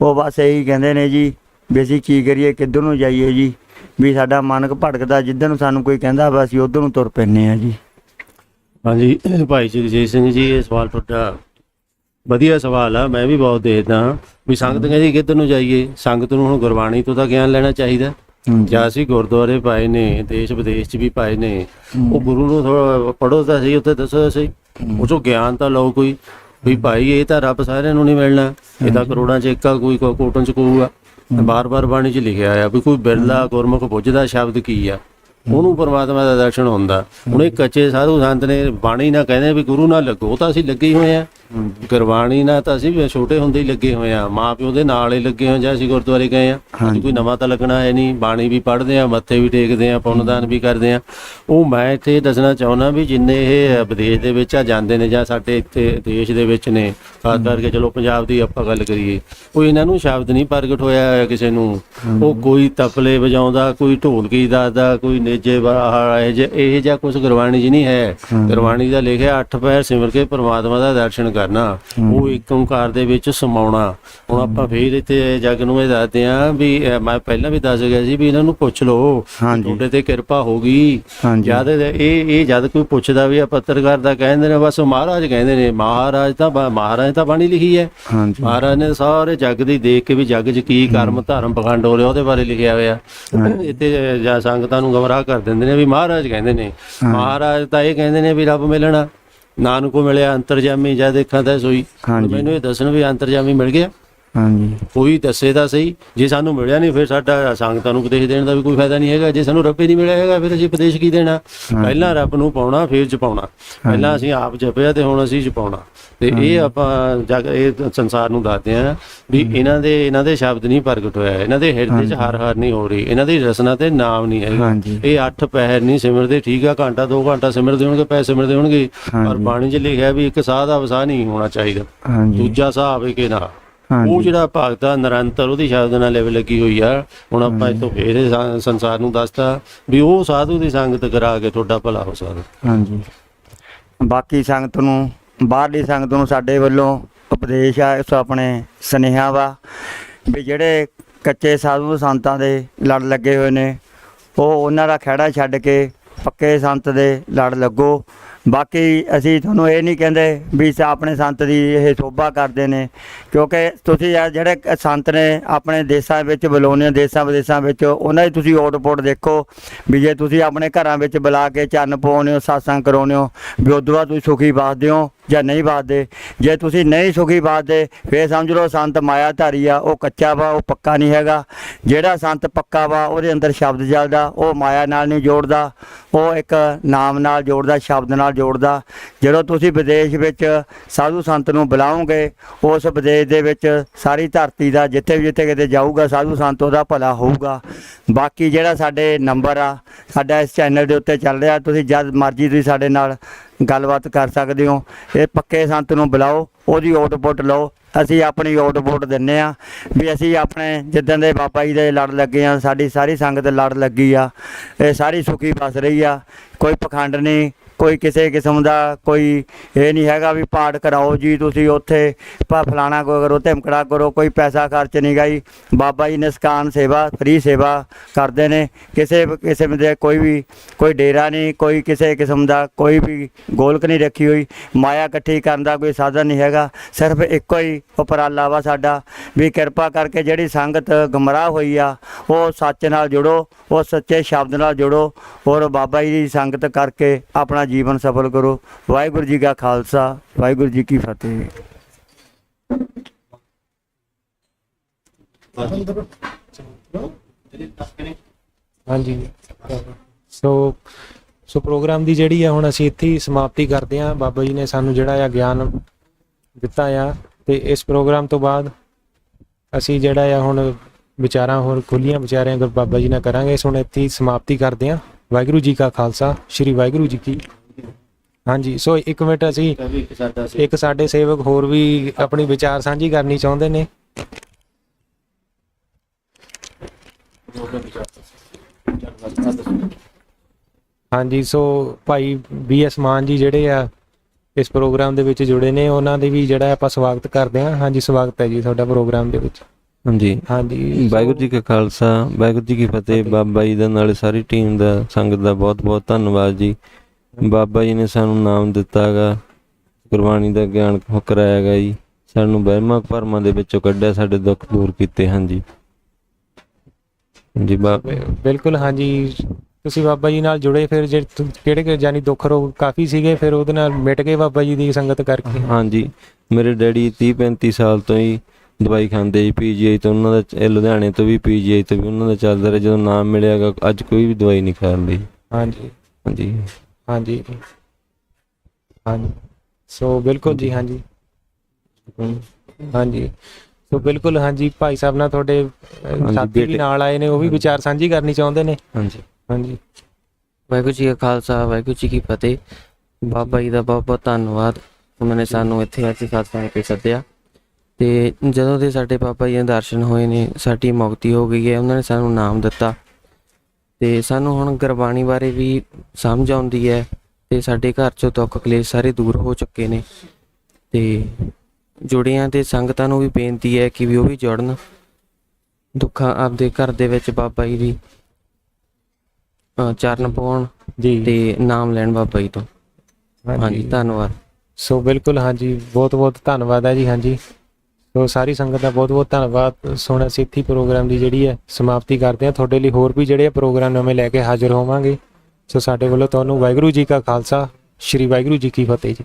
ਉਹ ਬਸ ਇਹੀ ਕਹਿੰਦੇ ਨੇ ਜੀ ਵੀ ਅਸੀਂ ਕੀ ਕਰੀਏ, ਕਿੱਧਰ ਨੂੰ ਜਾਈਏ ਜੀ? ਵੀ ਸਾਡਾ ਮਨ ਭਟਕਦਾ ਜਿੱਧਰ ਨੂੰ ਸਾਨੂੰ ਕੋਈ ਕਹਿੰਦਾ ਵਾ ਅਸੀਂ ਉਧਰ ਨੂੰ ਤੁਰ ਪੈਂਦੇ ਆ ਜੀ। ਹਾਂਜੀ, ਭਾਈ ਜਗਜੀਤ ਸਿੰਘ ਜੀ, ਇਹ ਸਵਾਲ ਤੁਹਾਡਾ ਵਧੀਆ ਸਵਾਲ ਆ ਮੈਂ ਵੀ ਬਹੁਤ ਦੇਖਦਾ ਵੀ ਸੰਗਤ ਕਹਿੰਦੀ ਕਿੱਧਰ ਨੂੰ ਜਾਈਏ? ਸੰਗਤ ਨੂੰ ਹੁਣ ਗੁਰਬਾਣੀ ਤੋਂ ਤਾਂ ਗਿਆਨ ਲੈਣਾ ਚਾਹੀਦਾ। ਜਾਂ ਅਸੀਂ ਗੁਰਦੁਆਰੇ ਪਾਏ ਨੇ ਦੇਸ਼ ਵਿਦੇਸ਼ 'ਚ ਵੀ ਪਾਏ ਨੇ। ਉਹ ਗੁਰੂ ਨੂੰ ਥੋੜਾ ਪੜੋ ਤਾਂ ਸਹੀ ਉੱਥੇ ਦੱਸੋ ਸਹੀ। ਉਹ ਚੋਂ ਗਿਆਨ ਤਾਂ ਲਓ ਕੋਈ। ਵੀ ਭਾਈ ਇਹ ਤਾਂ ਰੱਬ ਸਾਰਿਆਂ ਨੂੰ ਨਹੀਂ ਮਿਲਣਾ। ਇਹ ਤਾਂ ਕਰੋੜਾਂ 'ਚ ਇੱਕਾ ਕੋਈ ਕੋਟਨ 'ਚ ਕੋਊਗਾ ਬਾਰ-ਬਾਰ ਬਾਣੀ 'ਚ ਲਿਖਿਆ ਆ ਵੀ ਕੋਈ ਬਿਰਲਾ ਗੁਰਮੁਖ ਪੁੱਜਦਾ ਸ਼ਬਦ ਕੀ ਆ? ਉਹਨੂੰ ਪਰਮਾਤਮਾ ਦਾ ਦਰਸ਼ਨ ਹੁੰਦਾ। ਹੁਣ ਇਹ ਕੱਚੇ ਸਾਧੂ ਸੰਤ ਨੇ ਬਾਣੀ ਨਾ ਕਹਿੰਦੇ ਵੀ ਗੁਰੂ ਨਾਲ ਲੱਗੋ। ਤਾਂ ਅਸੀਂ ਲੱਗੇ ਹੀ ਹੋਏ ਆ। ਗੁਰਬਾਣੀ ਨਾਲ ਤਾਂ ਅਸੀਂ ਵੀ ਛੋਟੇ ਹੁੰਦੇ ਹੀ ਲੱਗੇ ਹੋਏ ਆ। ਮਾਂ ਪਿਓ ਦੇ ਨਾਲ ਹੀ ਲੱਗੇ ਹੋਏ ਜਾਂ ਅਸੀਂ ਗੁਰਦੁਆਰੇ ਗਏ ਆ। ਕੋਈ ਨਵਾਂ ਤਾਂ ਲੱਗਣਾ ਹੈ ਨਹੀਂ। ਬਾਣੀ ਵੀ ਪੜ੍ਹਦੇ ਆ ਮੱਥੇ ਵੀ ਟੇਕਦੇ ਆ ਪੁੰਨਦਾਨ ਵੀ ਕਰਦੇ ਆ। ਉਹ ਮੈਂ ਇੱਥੇ ਦੱਸਣਾ ਚਾਹੁੰਦਾ ਵੀ ਜਿੰਨੇ ਇਹ ਵਿਦੇਸ਼ ਦੇ ਵਿੱਚ ਆ ਜਾਂਦੇ ਨੇ ਜਾਂ ਸਾਡੇ ਇੱਥੇ ਦੇਸ਼ ਦੇ ਵਿੱਚ ਨੇ ਖਾਸ ਕਰਕੇ ਚਲੋ ਪੰਜਾਬ ਦੀ ਆਪਾਂ ਗੱਲ ਕਰੀਏ ਉਹ ਇਹਨਾਂ ਨੂੰ ਸ਼ਬਦ ਨਹੀਂ ਪ੍ਰਗਟ ਹੋਇਆ ਕਿਸੇ ਨੂੰ। ਉਹ ਕੋਈ ਤਪਲੇ ਵਜਾਉਂਦਾ ਕੋਈ ਢੋਲਕੀ ਦੱਸਦਾ ਕੋਈ ਨੇਜੇ ਇਹ ਜੇ ਜਿਹਾ ਕੁਝ ਗੁਰਬਾਣੀ 'ਚ ਨਹੀਂ ਹੈ। ਗੁਰਬਾਣੀ ਦਾ ਲਿਖਿਆ ਅੱਠ ਪੈਰ ਸਿਮਰ ਕੇ ਪ੍ਰਮਾਤਮਾ ਦਾ ਦਰਸ਼ਨ ਕਰਨਾ ਉਹ ਇੱਕ ਓੰਕਾਰ ਦੇ ਵਿੱਚ ਸਮਾਉਣਾ। ਹੁਣ ਆਪਾਂ ਫੇਰ ਇੱਥੇ ਜਗ ਨੂੰ ਇਹ ਦੱਸਦੇ ਆ ਵੀ ਮੈਂ ਪਹਿਲਾਂ ਵੀ ਦੱਸ ਗਿਆ ਸੀ ਵੀ ਇਹਨਾਂ ਨੂੰ ਪੁੱਛ ਲਓ। ਤੁਹਾਡੇ ਤੇ ਕਿਰਪਾ ਹੋ ਗਈ। ਹਾਂਜੀ। ਜਦ ਇਹ ਇਹ ਜਦ ਕੋਈ ਪੁੱਛਦਾ ਵੀ ਆ ਪੱਤਰਕਾਰ ਦਾ ਕਹਿੰਦੇ ਨੇ ਬਸ ਮਹਾਰਾਜ ਕਹਿੰਦੇ ਨੇ ਮਹਾਰਾਜ ਤਾਂ ਮਹਾਰਾਜ ਤਾਂ ਬਾਣੀ ਲਿਖੀ ਹੈ। ਮਹਾਰਾਜ ਨੇ ਸਾਰੇ ਜੱਗ ਦੀ ਦੇਖ ਕੇ ਵੀ ਜੱਗ 'ਚ ਕੀ ਕਰਮ ਧਰਮ ਪਖੰਡ ਹੋ ਰਿਹਾ ਉਹਦੇ ਬਾਰੇ ਲਿਖਿਆ ਹੋਇਆ। ਇੱਥੇ ਜਾਂ ਸੰਗਤਾਂ ਨੂੰ ਗਮਰਾਹ ਕਰ ਦਿੰਦੇ ਨੇ ਵੀ ਮਹਾਰਾਜ ਕਹਿੰਦੇ ਨੇ। ਮਹਾਰਾਜ ਤਾਂ ਇਹ ਕਹਿੰਦੇ ਨੇ ਵੀ ਰੱਬ ਮਿਲਣਾ। ਨਾਨਕੋ ਮਿਲਿਆ ਅੰਤਰਜਾਮੀ ਜਾਂ ਦੇਖਾਂ ਤਾਂ ਸੋਈ ਹਾਂਜੀ। ਮੈਨੂੰ ਇਹ ਦੱਸਣ ਵੀ ਅੰਤਰਜਾਮੀ ਮਿਲ ਗਿਆ ਹਾਂਜੀ। ਕੋਈ ਦੱਸੇ ਤਾਂ ਸਹੀ। ਜੇ ਸਾਨੂੰ ਮਿਲਿਆ ਨਹੀਂ ਫਿਰ ਸਾਡਾ ਸੰਗਤਾਂ ਨੂੰ ਉਪਦੇਸ਼ ਦੇਣ ਦਾ ਵੀ ਕੋਈ ਫਾਇਦਾ ਨਹੀਂ ਹੈਗਾ। ਜੇ ਸਾਨੂੰ ਰੱਬ ਹੀ ਨਹੀਂ ਮਿਲਿਆ ਹੈਗਾ ਫਿਰ ਅਸੀਂ ਉਪਦੇਸ਼ ਕੀ ਦੇਣਾ? ਪਹਿਲਾਂ ਰੱਬ ਨੂੰ ਪਾਉਣਾ ਫਿਰ ਜਪਾਉਣਾ। ਪਹਿਲਾਂ ਅਸੀਂ ਆਪ ਜਪਿਆ ਤੇ ਹੁਣ ਅਸੀਂ ਜਪਾਉਣਾ। ਤੇ ਇਹ ਆਪਾਂ ਜਗ ਇਹ ਸੰਸਾਰ ਨੂੰ ਦੱਸਦੇ ਆ ਵੀ ਇਹਨਾਂ ਦੇ ਇਹਨਾਂ ਦੇ ਸ਼ਬਦ ਨਹੀਂ ਪ੍ਰਗਟ ਹੋਇਆ। ਇਹਨਾਂ ਦੇ ਹਿਰਦੇ 'ਚ ਹਰ ਹਰ ਨਹੀਂ ਹੋ ਰਹੀ। ਇਹਨਾਂ ਦੀ ਰਸਨਾ ਤੇ ਨਾਮ ਨਹੀਂ ਹਾਂਜੀ। ਇਹ ਅੱਠ ਪਹਿਰ ਨਹੀਂ ਸਿਮਰਦੇ। ਠੀਕ ਆ ਘੰਟਾ ਦੋ ਘੰਟਾ ਸਿਮਰਦੇ ਹੋਣਗੇ ਪੈਸੇ ਸਿਮਰਦੇ ਹੋਣਗੇ। ਪਰ ਬਾਣੀ 'ਚ ਲਿਖਿਆ ਵੀ ਇੱਕ ਸਾਹ ਦਾ ਵਸਾ ਨਹੀਂ ਹੋਣਾ ਚਾਹੀਦਾ। ਦੂਜਾ ਸਾਹ ਆਵੇ ਕਿ ਨਾ। ਉਹ ਜਿਹੜਾ ਭਗਤ ਨਿਰੰਤਰ ਉਹਦੀ ਸ਼ਬਦ ਨਾਲ ਲੈਵਲ ਲੱਗੀ ਹੋਈ ਆ। ਹੁਣ ਆਪਾਂ ਇਤੋਂ ਫੇਰ ਸੰਸਾਰ ਨੂੰ ਦੱਸਤਾ ਵੀ ਉਹ ਸਾਧੂ ਦੀ ਸੰਗਤ ਕਰਾ ਕੇ ਤੁਹਾਡਾ ਭਲਾ ਹੋ ਸਕਦਾ। ਹਾਂਜੀ। ਬਾਕੀ ਸੰਗਤ ਨੂੰ ਬਾਹਰਲੀ ਸੰਗਤ ਨੂੰ ਸਾਡੇ ਵੱਲੋਂ ਉਪਦੇਸ਼ ਆ ਇਸ ਆਪਣੇ ਸਨੇਹਾ ਵਾ ਵੀ ਜਿਹੜੇ ਕੱਚੇ ਸਾਧੂ ਸੰਤਾਂ ਦੇ ਲੜ ਲੱਗੇ ਹੋਏ ਨੇ ਉਹ ਉਹਨਾਂ ਦਾ ਖਹਿੜਾ ਛੱਡ ਕੇ ਪੱਕੇ ਸੰਤ ਦੇ ਲੜ ਲੱਗੋ। ਬਾਕੀ ਅਸੀਂ ਤੁਹਾਨੂੰ ਇਹ ਨਹੀਂ ਕਹਿੰਦੇ ਵੀ ਆਪਣੇ ਸੰਤ ਦੀ ਇਹ ਸ਼ੋਭਾ ਕਰਦੇ ਨੇ, ਕਿਉਂਕਿ ਤੁਸੀਂ ਆ ਜਿਹੜੇ ਸੰਤ ਨੇ ਆਪਣੇ ਦੇਸ਼ਾਂ ਵਿੱਚ ਬੁਲਾਉਂਦੇ ਹੋ, ਦੇਸ਼ਾਂ ਵਿਦੇਸ਼ਾਂ ਵਿੱਚ, ਉਹਨਾਂ ਦੀ ਤੁਸੀਂ ਆਊਟਪੁੱਟ ਦੇਖੋ ਵੀ ਜੇ ਤੁਸੀਂ ਆਪਣੇ ਘਰਾਂ ਵਿੱਚ ਬੁਲਾ ਕੇ ਚੰਨ ਪਾਉਂਦੇ ਹੋ satsang ਕਰਾਉਂਦੇ ਹੋ, ਵੀ ਉਦੋਂ ਬਾਅਦ ਤੁਸੀਂ ਸੁਖੀ ਬਾਸਦੇ ਹੋ ਜਾਂ ਨਹੀਂ ਬਾਸਦੇ ਜੇ ਤੁਸੀਂ ਨਹੀਂ ਸੁਖੀ ਬਾਸਦੇ ਫੇਰ ਸਮਝ ਲਓ ਸੰਤ ਮਾਇਆਧਾਰੀ ਆ, ਉਹ ਕੱਚਾ ਵਾ, ਉਹ ਪੱਕਾ ਨਹੀਂ ਹੈਗਾ। ਜਿਹੜਾ ਸੰਤ ਪੱਕਾ ਵਾ, ਉਹਦੇ ਅੰਦਰ ਸ਼ਬਦ ਜਲਦਾ, ਉਹ ਮਾਇਆ ਨਾਲ ਨਹੀਂ ਜੋੜਦਾ, ਉਹ ਇੱਕ ਨਾਮ ਨਾਲ ਜੋੜਦਾ, ਸ਼ਬਦ ਨਾਲ ਜੋੜਦਾ। ਜਦੋਂ ਤੁਸੀਂ ਵਿਦੇਸ਼ ਵਿੱਚ ਸਾਧੂ ਸੰਤ ਨੂੰ ਬੁਲਾਓਗੇ, ਉਸ ਵਿਦੇਸ਼ ਦੇ ਵਿੱਚ ਸਾਰੀ ਧਰਤੀ ਦਾ, ਜਿੱਥੇ ਵੀ ਜਿੱਥੇ ਕਿਤੇ ਜਾਊਗਾ, ਸਾਧੂ ਸੰਤ ਉਹਦਾ ਭਲਾ ਹੋਊਗਾ। ਬਾਕੀ ਜਿਹੜਾ ਸਾਡੇ ਨੰਬਰ ਆ, ਸਾਡਾ ਇਸ ਚੈਨਲ ਦੇ ਉੱਤੇ ਚੱਲ ਰਿਹਾ, ਤੁਸੀਂ ਜਦ ਮਰਜ਼ੀ ਤੁਸੀਂ ਸਾਡੇ ਨਾਲ ਗੱਲਬਾਤ ਕਰ ਸਕਦੇ ਹੋ। ਇਹ ਪੱਕੇ ਸੰਤ ਨੂੰ ਬੁਲਾਓ, ਉਹਦੀ ਆਊਟਪੁੱਟ ਲਓ। ਅਸੀਂ ਆਪਣੀ ਓਟ-ਪੁੱਟ ਦਿੰਨੇ ਆ ਵੀ ਅਸੀਂ ਆਪਣੇ ਜਿੱਦਾਂ ਦੇ ਬਾਬਾ ਜੀ ਦੇ ਲੜ ਲੱਗੇ ਆ, ਸਾਡੀ ਸਾਰੀ ਸੰਗਤ ਲੜ ਲੱਗੀ ਆ। ਇਹ ਸਾਰੀ ਸੁਖੀ ਬਸ ਰਹੀ ਆ। ਕੋਈ ਪਖੰਡ ਨਹੀਂ ਕੋਈ ਕਿਸੇ ਕਿਸਮ ਦਾ ਕੋਈ ਇਹ ਨਹੀਂ ਹੈਗਾ ਵੀ ਪਾਠ ਕਰਾਓ ਜੀ, ਤੁਸੀਂ ਉੱਥੇ ਪਾ, ਫਲਾਣਾ ਕਰੋ, ਧਮਕੜਾ ਕਰੋ, ਕੋਈ ਪੈਸਾ ਖਰਚ ਨਹੀਂ ਗਈ ਬਾਬਾ ਜੀ ਨਿਸਕਾਨ ਸੇਵਾ, ਫ੍ਰੀ ਸੇਵਾ ਕਰਦੇ ਨੇ। ਕਿਸੇ ਕਿਸਮ ਦੇ ਕੋਈ ਵੀ, ਕੋਈ ਡੇਰਾ ਨਹੀਂ, ਕੋਈ ਕਿਸੇ ਕਿਸਮ ਦਾ ਕੋਈ ਵੀ ਗੋਲਕ ਨਹੀਂ ਰੱਖੀ ਹੋਈ। ਮਾਇਆ ਇਕੱਠੀ ਕਰਨ ਦਾ ਕੋਈ ਸਾਧਨ ਨਹੀਂ ਹੈਗਾ। ਸਿਰਫ ਇੱਕੋ ਹੀ ਉਪਰਾਲਾ ਵਾ ਸਾਡਾ ਵੀ ਕਿਰਪਾ ਕਰਕੇ ਜਿਹੜੀ ਸੰਗਤ ਗਮਰਾਹ ਹੋਈ ਆ, ਉਹ ਸੱਚ ਨਾਲ ਜੁੜੋ, ਉਹ ਸੱਚੇ ਸ਼ਬਦ ਨਾਲ ਜੁੜੋ ਔਰ ਬਾਬਾ ਜੀ ਦੀ ਸੰਗਤ ਕਰਕੇ ਆਪਣਾ ਜੀਵਨ ਸਫਲ ਕਰੋ। ਵਾਹਿਗੁਰੂ ਜੀ ਕਾ ਖਾਲਸਾ, ਵਾਹਿਗੁਰੂ ਜੀ ਕੀ ਫਤਿਹ। ਹਾਂਜੀ। ਸੋ ਸੋ ਪ੍ਰੋਗਰਾਮ ਦੀ ਜਿਹੜੀ ਆ, ਹੁਣ ਅਸੀਂ ਇੱਥੇ ਹੀ ਸਮਾਪਤੀ ਕਰਦੇ ਹਾਂ। ਬਾਬਾ ਜੀ ਨੇ ਸਾਨੂੰ ਜਿਹੜਾ ਆ ਗਿਆਨ ਦਿੱਤਾ ਆ ਤੇ ਇਸ ਪ੍ਰੋਗਰਾਮ ਤੋਂ ਬਾਅਦ ਅਸੀਂ ਜਿਹੜਾ ਆ ਹੁਣ ਵਿਚਾਰਾਂ ਹੋਰ ਖੁੱਲੀਆਂ ਵਿਚਾਰਿਆਂ ਗੁਰ ਬਾਬਾ ਜੀ ਨਾਲ ਕਰਾਂਗੇ। ਸੋ ਹੁਣ ਇੱਥੇ ਹੀ ਸਮਾਪਤੀ ਕਰਦੇ ਹਾਂ। ਵਾਹਿਗੁਰੂ ਜੀ ਕਾ ਖਾਲਸਾ, ਸ੍ਰੀ ਵਾਹਿਗੁਰੂ ਜੀ ਕੀ ਹਾਂਜੀ ਸੋ ਇੱਕ ਮਿੰਟ ਅਸੀਂ ਇੱਕ ਸਾਡੇ ਸੇਵਕ। ਹੋਰ ਵੀ ਆਪਣੀ ਵਿਚਾਰ ਸਾਂਝੀ ਕਰਨੀ ਚਾਹੁੰਦੇ ਨੇ। ਹਾਂਜੀ ਸੋ ਭਾਈ ਬੀ ਐਸ ਮਾਨ ਜੀ ਜਿਹੜੇ ਆ ਇਸ ਪ੍ਰੋਗਰਾਮ ਦੇ ਵਿੱਚ ਜੁੜੇ ਨੇ ਉਹਨਾਂ ਦੇ ਵੀ ਜਿਹੜਾ ਆਪਾਂ ਸਵਾਗਤ ਕਰਦੇ ਹਾਂ। ਹਾਂਜੀ ਸਵਾਗਤ ਹੈ ਜੀ ਤੁਹਾਡਾ ਪ੍ਰੋਗਰਾਮ ਦੇ ਵਿੱਚ। ਹਾਂਜੀ। ਹਾਂਜੀ ਵਾਹਿਗੁਰੂ ਜੀ ਕਾ ਖਾਲਸਾ ਵਾਹਿਗੁਰੂ ਜੀ ਕੀ ਫਤਿਹ। ਬਾਬਾ ਜੀ ਦਾ ਨਾਲੇ ਸਾਰੀ ਟੀਮ ਦਾ ਸੰਗਤ ਦਾ ਬਹੁਤ ਬਹੁਤ ਧੰਨਵਾਦ ਜੀ। ਬਾਬਾ ਜੀ ਨੇ ਸਾਨੂੰ ਨਾਮ ਦਿੱਤਾਗਾ। ਗੁਰਬਾਣੀ ਦਾ ਗਿਆਨ ਕਰਾਇਆਗਾ ਜੀ। ਸਾਨੂੰ ਵਹਿਮਾਂ ਭਰਮਾਂ ਦੇ ਵਿੱਚੋਂ ਕੱਢਿਆ ਸਾਡੇ ਦੁੱਖ ਦੂਰ ਕੀਤੇ ਹਾਂਜੀ। ਜੀ ਬਾਬਾ ਬਿ- ਬਿਲਕੁਲ ਹਾਂਜੀ। ਤੁਸੀਂ ਬਾਬਾ ਜੀ ਨਾਲ ਜੁੜੇ ਫਿਰ ਜਿਹੜੇ ਕਿਹੜੇ ਕਿ ਜਾਨੀ ਦੁੱਖ ਰੋਗ ਕਾਫੀ ਸੀਗੇ ਫਿਰ ਉਹਦੇ ਨਾਲ ਮਿਟ ਗਏ ਬਾਬਾ ਜੀ ਦੀ ਸੰਗਤ ਕਰਕੇ। ਹਾਂਜੀ ਮੇਰੇ ਡੈਡੀ 30 35 ਸਾਲ ਤੋਂ ਹੀ ਦਵਾਈ ਖਾਂਦੇ ਜੀ ਪੀਜੀਆਈ ਤੋਂ। ਉਹਨਾਂ ਦਾ ਲੁਧਿਆਣੇ ਤੋਂ ਵੀ ਪੀਜੀਆਈ ਤੋਂ ਵੀ ਉਹਨਾਂ ਦਾ ਚੱਲਦਾ ਰਿਹਾ। ਜਦੋਂ ਨਾਮ ਮਿਲਿਆਗਾ ਅੱਜ ਕੋਈ ਵੀ ਦਵਾਈ ਨਹੀਂ ਖਾ ਲਈ ਹਾਂਜੀ। ਹਾਂਜੀ। ਹਾਂਜੀ। ਹਾਂਜੀ। ਸੋ ਬਿਲਕੁਲ ਜੀ ਹਾਂਜੀ। ਹਾਂਜੀ। ਸੋ ਬਿਲਕੁਲ ਹਾਂਜੀ ਭਾਈ ਸਾਹਿਬ ਨਾਲ ਤੁਹਾਡੇ ਸਾਥੀ ਵੀ। ਨਾਲ ਆਏ ਨੇ ਉਹ ਵੀ ਵਿਚਾਰ ਸਾਂਝੀ ਕਰਨੀ ਚਾਹੁੰਦੇ ਨੇ। ਹਾਂਜੀ। ਹਾਂਜੀ। ਵਾਹਿਗੁਰੂ ਜੀ ਕਾ ਖਾਲਸਾ ਵਾਹਿਗੁਰੂ ਜੀ ਕੀ ਫਤਿਹ। ਬਾਬਾ ਜੀ ਦਾ ਬਹੁਤ ਬਹੁਤ ਧੰਨਵਾਦ। ਉਹਨਾਂ ਨੇ ਸਾਨੂੰ ਇੱਥੇ ਅੱਜ ਸਤਸੰਗ ਤੇ ਸੱਦਿਆ। ਤੇ ਜਦੋਂ ਦੇ ਸਾਡੇ ਬਾਬਾ ਜੀ ਦੇ ਦਰਸ਼ਨ ਹੋਏ ਨੇ ਸਾਡੀ ਮੁਕਤੀ ਹੋ ਗਈ ਹੈ ਉਹਨਾਂ ਨੇ ਸਾਨੂੰ ਨਾਮ ਦਿੱਤਾ। ਤੇ ਸਾਨੂੰ ਹੁਣ ਗੁਰਬਾਣੀ ਬਾਰੇ ਵੀ ਸਮਝ ਆਉਂਦੀ ਹੈ ਤੇ ਸਾਡੇ ਘਰ ਚੋਂ ਦੁੱਖ ਕਲੇਸ਼ ਸਾਰੇ ਦੂਰ ਹੋ ਚੁੱਕੇ ਨੇ ਤੇ ਜੁੜਿਆਂ ਤੇ ਸੰਗਤਾਂ ਨੂੰ ਵੀ ਬੇਨਤੀ ਹੈ ਕਿ ਵੀ ਉਹ ਵੀ ਜੁੜਨ। ਦੁੱਖਾਂ ਆਪਦੇ ਘਰ ਦੇ ਵਿੱਚ ਬਾਬਾ ਜੀ ਦੀ ਚਰਨ ਪਾਉਣ ਜੀ। ਤੇ ਨਾਮ ਲੈਣ ਬਾਬਾ ਜੀ ਤੋਂ। ਹਾਂਜੀ। ਧੰਨਵਾਦ। ਸੋ ਬਿਲਕੁਲ ਹਾਂਜੀ ਬਹੁਤ ਬਹੁਤ ਧੰਨਵਾਦ ਹੈ ਜੀ ਹਾਂਜੀ। ਸੋ ਸਾਰੀ ਸੰਗਤ ਦਾ ਬਹੁਤ ਬਹੁਤ ਧੰਨਵਾਦ। ਸੋਹਣਾ ਸਿੱਥੀ ਪ੍ਰੋਗਰਾਮ ਦੀ ਜਿਹੜੀ ਹੈ ਸਮਾਪਤੀ ਕਰਦੇ ਹਾਂ। ਤੁਹਾਡੇ ਲਈ ਹੋਰ ਵੀ ਜਿਹੜੇ ਪ੍ਰੋਗਰਾਮ ਨਵੇਂ ਲੈ ਕੇ ਹਾਜ਼ਰ ਹੋਵਾਂਗੇ। ਸੋ ਸਾਡੇ ਵੱਲੋਂ ਤੁਹਾਨੂੰ ਵਾਹਿਗੁਰੂ ਜੀ ਕਾ ਖਾਲਸਾ, ਸ੍ਰੀ ਵਾਹਿਗੁਰੂ ਜੀ ਕੀ ਫਤਿਹ ਜੀ।